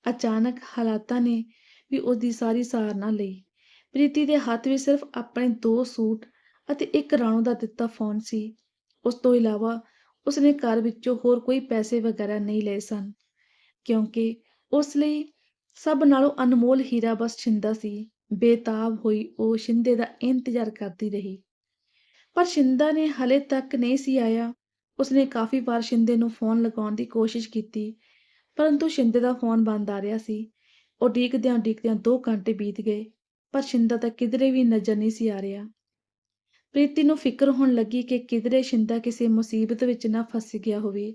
ਅਚਾਨਕ ਹਾਲਾਤਾਂ ਨੇ ਵੀ ਉਹਦੀ ਸਾਰੀ ਸਾਰਨਾ ਲਈ। ਪ੍ਰੀਤੀ ਦੇ ਹੱਥ ਵਿੱਚ ਸਿਰਫ ਆਪਣੇ ਦੋ ਸੂਟ ਅਤੇ ਇੱਕ ਰਾਣੋ ਦਾ ਦਿੱਤਾ ਫੋਨ ਸੀ। ਉਸ ਤੋਂ ਇਲਾਵਾ ਉਸਨੇ ਘਰ ਵਿੱਚੋਂ ਹੋਰ ਕੋਈ ਪੈਸੇ ਵਗੈਰਾ ਨਹੀਂ ਲਏ ਸਨ, ਕਿਉਂਕਿ ਉਸ ਲਈ ਸਭ ਨਾਲੋਂ ਅਨਮੋਲ ਹੀਰਾ ਬਸ ਛਿੰਦਾ ਸੀ। ਬੇਤਾਬ ਹੋਈ ਉਹ ਸ਼ਿੰਦੇ ਦਾ ਇੰਤਜ਼ਾਰ ਕਰਦੀ ਰਹੀ। ਪਰ ਸ਼ਿੰਦਾ ਨੇ ਹਲੇ ਤੱਕ ਨਹੀਂ ਸੀ ਆਇਆ। ਉਸਨੇ ਕਾਫੀ ਵਾਰ ਸ਼ਿੰਦੇ ਨੂੰ ਫੋਨ ਲਗਾਉਣ ਦੀ ਕੋਸ਼ਿਸ਼ ਕੀਤੀ, ਪਰੰਤੂ ਸ਼ਿੰਦੇ ਦਾ ਫੋਨ ਬੰਦ ਆ ਰਿਹਾ ਸੀ। ਉਹ ਡੀਕਦਿਆਂ ਡੀਕਦਿਆਂ 2 ਘੰਟੇ ਬੀਤ ਗਏ, ਪਰ ਸ਼ਿੰਦਾ ਤਾਂ ਕਿਧਰੇ ਵੀ ਨਜ਼ਰ ਨਹੀਂ ਸੀ ਆ ਰਿਹਾ। ਪ੍ਰੀਤੀ ਨੂੰ ਫਿਕਰ ਹੋਣ ਲੱਗੀ ਕਿ ਕਿਧਰੇ ਸ਼ਿੰਦਾ ਕਿਸੇ ਮੁਸੀਬਤ ਵਿੱਚ ਨਾ ਫਸ ਗਿਆ ਹੋਵੇ।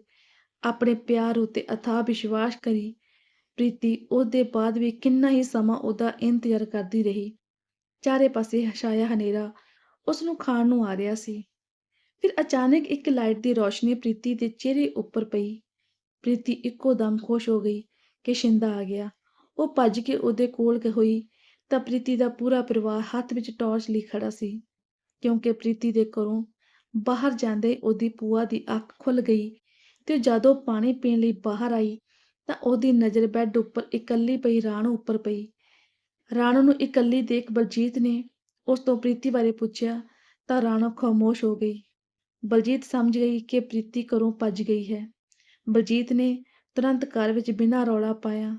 ਆਪਣੇ ਪਿਆਰ ਉਤੇ ਅਥਾਹ ਵਿਸ਼ਵਾਸ ਕਰੀ ਪ੍ਰੀਤੀ ਉਹਦੇ ਬਾਅਦ ਵੀ ਕਿੰਨਾ ਹੀ ਸਮਾਂ ਉਹਦਾ ਇੰਤਜ਼ਾਰ ਕਰਦੀ ਰਹੀ। ਚਾਰੇ ਪਾਸੇ ਛਾਇਆ ਹਨੇਰਾ ਉਸ ਨੂੰ ਖਾਣ ਨੂੰ ਆ ਰਿਹਾ ਸੀ। ਫਿਰ ਅਚਾਨਕ ਇੱਕ ਲਾਈਟ ਦੀ ਰੋਸ਼ਨੀ ਪ੍ਰੀਤੀ ਦੇ ਚਿਹਰੇ ਉੱਪਰ ਪਈ। ਪ੍ਰੀਤੀ ਇੱਕੋ ਦਮ ਖੁਸ਼ ਹੋ ਗਈ ਕਿ ਸ਼ਿੰਦਾ ਆ ਗਿਆ। ਉਹ ਭੱਜ ਕੇ ਉਹਦੇ ਕੋਲ ਹੋਈ ਤਾਂ ਪ੍ਰੀਤੀ ਦਾ ਪੂਰਾ ਪਰਿਵਾਰ ਹੱਥ ਵਿੱਚ ਟਾਰਚ ਲਈ ਖੜਾ ਸੀ। ਕਿਉਂਕਿ ਪ੍ਰੀਤੀ ਦੇ ਘਰੋਂ ਬਾਹਰ ਜਾਂਦੇ ਉਹਦੀ ਪੂਆ ਦੀ ਅੱਖ ਖੁੱਲ ਗਈ ਤੇ ਉਹ ਜਦੋਂ ਪਾਣੀ ਪੀਣ ਲਈ ਬਾਹਰ ਆਈ ਤਾਂ ਉਹਦੀ ਨਜ਼ਰ ਬੈੱਡ ਉੱਪਰ ਇਕੱਲੀ ਪਈ, ਰਾਣੂ ਉੱਪਰ ਪਈ। ਰਾਣੋ ਨੂੰ ਇਕੱਲੀ ਦੇਖ ਬਲਜੀਤ ਨੇ ਉਸ ਤੋਂ ਪ੍ਰੀਤੀ ਬਾਰੇ ਪੁੱਛਿਆ, ਤਾਂ ਰਾਣੋ ਖਾਮੋਸ਼ ਹੋ ਗਈ। ਬਲਜੀਤ ਸਮਝ ਗਈ ਕਿ ਪ੍ਰੀਤੀ ਘਰੋਂ ਭੱਜ ਗਈ ਹੈ। ਬਲਜੀਤ ਨੇ ਤੁਰੰਤ ਘਰ ਵਿੱਚ ਬਿਨਾਂ ਰੌਲਾ ਪਾਇਆ,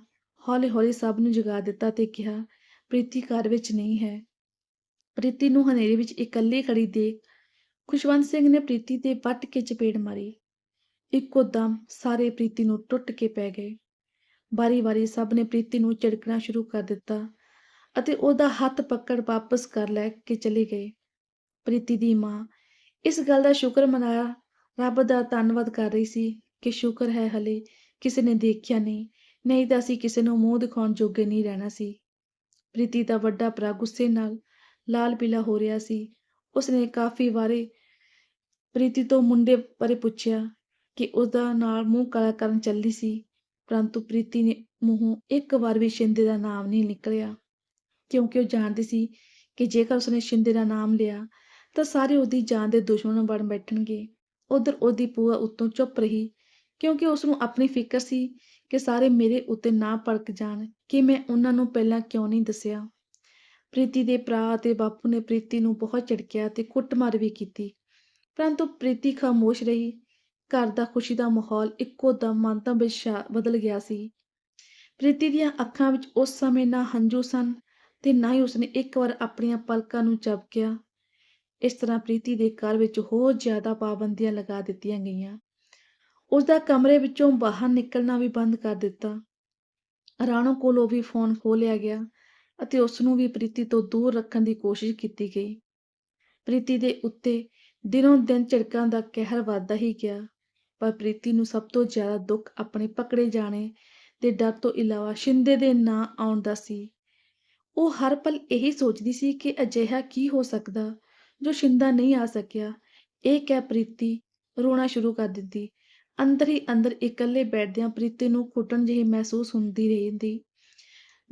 ਹੌਲੀ-ਹੌਲੀ ਸਭ ਨੂੰ ਜਗਾ ਦਿੱਤਾ ਤੇ ਕਿਹਾ, ਪ੍ਰੀਤੀ ਘਰ ਵਿੱਚ ਨਹੀਂ ਹੈ। ਪ੍ਰੀਤੀ ਨੂੰ ਹਨੇਰੇ ਵਿੱਚ ਇਕੱਲੀ ਖੜੀ ਦੇਖ ਖੁਸ਼ਵੰਤ ਸਿੰਘ ਨੇ ਪ੍ਰੀਤੀ ਤੇ ਵੱਟ ਕੇ ਚਪੇੜ ਮਾਰੀ। ਇੱਕੋ ਦਮ ਸਾਰੇ ਪ੍ਰੀਤੀ ਨੂੰ ਟੁੱਟ ਕੇ ਪੈ ਗਏ। ਵਾਰੀ-ਵਾਰੀ ਸਭ ਨੇ ਪ੍ਰੀਤੀ ਨੂੰ ਝਿੜਕਣਾ ਸ਼ੁਰੂ ਕਰ ਦਿੱਤਾ ਅਤੇ ਉਹਦਾ ਹੱਥ ਪਕੜ ਵਾਪਸ ਕਰ ਲੈ ਕੇ ਚਲੇ ਗਏ। ਪ੍ਰੀਤੀ ਦੀ ਮਾਂ ਇਸ ਗੱਲ ਦਾ ਸ਼ੁਕਰ ਮਨਾਇਆ, ਰੱਬ ਦਾ ਧੰਨਵਾਦ ਕਰ ਰਹੀ ਸੀ ਕਿ ਸ਼ੁਕਰ ਹੈ ਹਲੇ ਕਿਸੇ ਨੇ ਦੇਖਿਆ ਨਹੀਂ ਨਹੀਂ ਤਾਂ ਅਸੀਂ ਕਿਸੇ ਨੂੰ ਮੂੰਹ ਦਿਖਾਉਣ ਜੋਗੇ ਨਹੀਂ ਰਹਿਣਾ ਸੀ। ਪ੍ਰੀਤੀ ਦਾ ਵੱਡਾ ਭਰਾ ਗੁੱਸੇ ਨਾਲ ਲਾਲ ਪੀਲਾ ਹੋ ਰਿਹਾ ਸੀ। ਉਸਨੇ ਕਾਫੀ ਵਾਰੇ ਪ੍ਰੀਤੀ ਤੋਂ ਮੁੰਡੇ ਬਾਰੇ ਪੁੱਛਿਆ ਕਿ ਉਹਦਾ ਨਾਲ ਮੂੰਹ ਕਾਲਾ ਕਰਨ ਚੱਲੀ ਸੀ, ਪਰੰਤੂ ਪ੍ਰੀਤੀ ਨੇ ਮੂੰਹੋਂ ਇੱਕ ਵਾਰ ਵੀ ਸ਼ਿੰਦੇ ਦਾ ਨਾਮ ਨਹੀਂ ਨਿਕਲਿਆ। ਕਿਉਂਕਿ ਉਹ ਜਾਣਦੀ ਸੀ ਕਿ ਜੇਕਰ ਉਸਨੇ ਸ਼ਿੰਦੇ ਦਾ ਨਾਮ ਲਿਆ, ਤਾਂ ਸਾਰੇ ਉਹਦੀ ਜਾਨ ਦੇ ਦੁਸ਼ਮਣ ਬਣ ਬੈਠਣਗੇ। ਉਧਰ ਉਹਦੀ ਪੂਆ ਉੱਤੋਂ ਚੁੱਪ ਰਹੀ, ਕਿਉਂਕਿ ਉਸ ਨੂੰ ਆਪਣੀ ਫਿਕਰ ਸੀ ਕਿ ਸਾਰੇ ਮੇਰੇ ਉੱਤੇ ਨਾ ਭੜਕ ਜਾਣ, ਕਿ ਮੈਂ ਉਹਨਾਂ ਨੂੰ ਪਹਿਲਾਂ ਕਿਉਂ ਨਹੀਂ ਦੱਸਿਆ। ਪ੍ਰੀਤੀ ਦੇ ਭਰਾ ਅਤੇ ਬਾਪੂ ਨੇ ਪ੍ਰੀਤੀ ਨੂੰ ਬਹੁਤ ਝਿੜਕਿਆ ਤੇ ਕੁੱਟਮਾਰ ਵੀ ਕੀਤੀ। ਪਰੰਤੂ ਪ੍ਰੀਤੀ ਖਾਮੋਸ਼ ਰਹੀ ਘਰ ਦਾ ਖੁਸ਼ੀ ਦਾ ਮਾਹੌਲ ਇੱਕੋ ਦਮ ਮੰਤਮ ਵਿੱਚ ਛਾ- ਬਦਲ ਗਿਆ ਸੀ। ਪ੍ਰੀਤੀ ਦੀਆਂ ਅੱਖਾਂ ਵਿੱਚ ਉਸ ਸਮੇਂ ਨਾ ਹੰਝੂ ਸਨ ਤੇ ਨਾ ਹੀ ਉਸਨੇ ਇੱਕ ਵਾਰ ਆਪਣੀਆਂ ਪਲਕਾਂ ਨੂੰ ਚਪਕਿਆ ਇਸ ਤਰ੍ਹਾਂ ਪ੍ਰੀਤੀ ਦੇ ਘਰ ਵਿੱਚ ਹੋਰ ਜ਼ਿਆਦਾ ਪਾਬੰਦੀਆਂ ਲਗਾ ਦਿੱਤੀਆਂ ਗਈਆਂ। ਉਸ ਦਾ ਕਮਰੇ ਵਿੱਚੋਂ ਬਾਹਰ ਨਿਕਲਣਾ ਵੀ ਬੰਦ ਕਰ ਦਿੱਤਾ। ਰਾਣੋ ਕੋਲੋਂ ਵੀ ਫੋਨ ਖੋਹ ਲਿਆ ਗਿਆ ਅਤੇ ਉਸ ਨੂੰ ਵੀ ਪ੍ਰੀਤੀ ਤੋਂ ਦੂਰ ਰੱਖਣ ਦੀ ਕੋਸ਼ਿਸ਼ ਕੀਤੀ ਗਈ। ਪ੍ਰੀਤੀ ਦੇ ਉੱਤੇ ਦਿਨੋਂ ਦਿਨ ਝਿੜਕਾਂ ਦਾ ਕਹਿਰ ਵੱਧਦਾ ਹੀ ਗਿਆ। ਪਰ ਪ੍ਰੀਤੀ ਨੂੰ ਸਭ ਤੋਂ ਜ਼ਿਆਦਾ ਦੁੱਖ ਆਪਣੇ ਪਕੜੇ ਜਾਣੇ ਦੇ ਡਰ ਤੋਂ ਇਲਾਵਾ ਸ਼ਿੰਦੇ ਦੇ ਨਾਂ ਆਉਣ ਦਾ ਸੀ। ਉਹ ਹਰ ਪਲ ਇਹੀ ਸੋਚਦੀ ਸੀ ਕਿ ਅਜਿਹਾ ਕੀ ਹੋ ਸਕਦਾ, ਜੋ ਸ਼ਿੰਦਾ ਨਹੀਂ ਆ ਸਕਿਆ। ਇਹ ਕਹਿ ਪ੍ਰੀਤੀ ਰੋਣਾ ਸ਼ੁਰੂ ਕਰ ਦਿੱਤੀ। ਅੰਦਰ ਹੀ ਅੰਦਰ ਇਕੱਲੇ ਬੈਠਦਿਆਂ ਪ੍ਰੀਤੀ ਨੂੰ ਘੁੱਟਣ ਜਿਹੀ ਮਹਿਸੂਸ ਹੁੰਦੀ ਰਹਿੰਦੀ।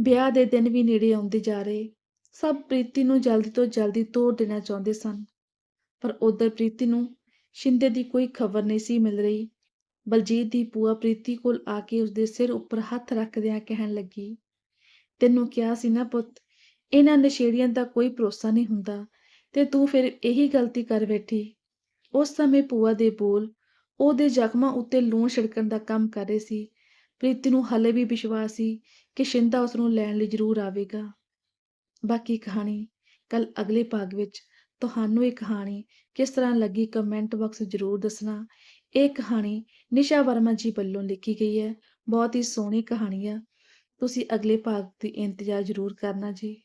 ਵਿਆਹ ਦੇ ਦਿਨ ਵੀ ਨੇੜੇ ਆਉਂਦੇ ਜਾ ਰਹੇ। ਸਭ ਪ੍ਰੀਤੀ ਨੂੰ ਜਲਦੀ ਤੋਂ ਜਲਦੀ ਤੋੜ ਦੇਣਾ ਚਾਹੁੰਦੇ ਸਨ। ਪਰ ਉਧਰ ਪ੍ਰੀਤੀ ਨੂੰ ਸ਼ਿੰਦੇ ਦੀ ਕੋਈ ਖਬਰ ਨਹੀਂ ਸੀ ਮਿਲ ਰਹੀ। ਬਲਜੀਤ ਦੀ ਭੂਆ ਪ੍ਰੀਤੀ ਕੋਲ ਆ ਕੇ ਉਸਦੇ ਸਿਰ ਉੱਪਰ ਹੱਥ ਰੱਖਦਿਆਂ ਕਹਿਣ ਲੱਗੀ, ਤੈਨੂੰ ਕਿਹਾ ਸੀ ਨਾ ਪੁੱਤ, ਇਹਨਾਂ ਨਸ਼ੇੜੀਆਂ ਦਾ ਕੋਈ ਭਰੋਸਾ ਨਹੀਂ ਹੁੰਦਾ ਤੇ ਤੂੰ ਫਿਰ ਇਹੀ ਗਲਤੀ ਕਰ ਬੈਠੀ। ਉਸ ਸਮੇਂ ਪੂਆ ਦੇ ਬੋਲ, ਉਹਦੇ ਜ਼ਖਮਾਂ ਉੱਤੇ ਲੂਣ ਛਿੜਕਣ ਦਾ ਕੰਮ ਕਰ ਰਹੇ ਸੀ। ਪ੍ਰੀਤੀ ਨੂੰ ਹਲੇ ਵੀ ਵਿਸ਼ਵਾਸ ਸੀ ਕਿ ਸ਼ਿੰਦਾ ਉਸ ਨੂੰ ਲੈਣ ਲਈ ਜ਼ਰੂਰ ਆਵੇਗਾ। ਬਾਕੀ ਕਹਾਣੀ ਕੱਲ ਅਗਲੇ ਭਾਗ ਵਿੱਚ ਤੁਹਾਨੂੰ ਇਹ ਕਹਾਣੀ ਕਿਸ ਤਰ੍ਹਾਂ ਲੱਗੀ ਕਮੈਂਟ ਬਾਕਸ ਜ਼ਰੂਰ ਦੱਸਣਾ। ਇਹ ਕਹਾਣੀ ਨਿਸ਼ਾ ਵਰਮਾ ਜੀ ਵੱਲੋਂ ਲਿਖੀ ਗਈ ਹੈ। ਬਹੁਤ ਹੀ ਸੋਹਣੀ ਕਹਾਣੀ ਆ। ਤੁਸੀਂ ਅਗਲੇ ਭਾਗ ਦੀ ਇੰਤਜ਼ਾਰ ਜ਼ਰੂਰ ਕਰਨਾ ਜੀ।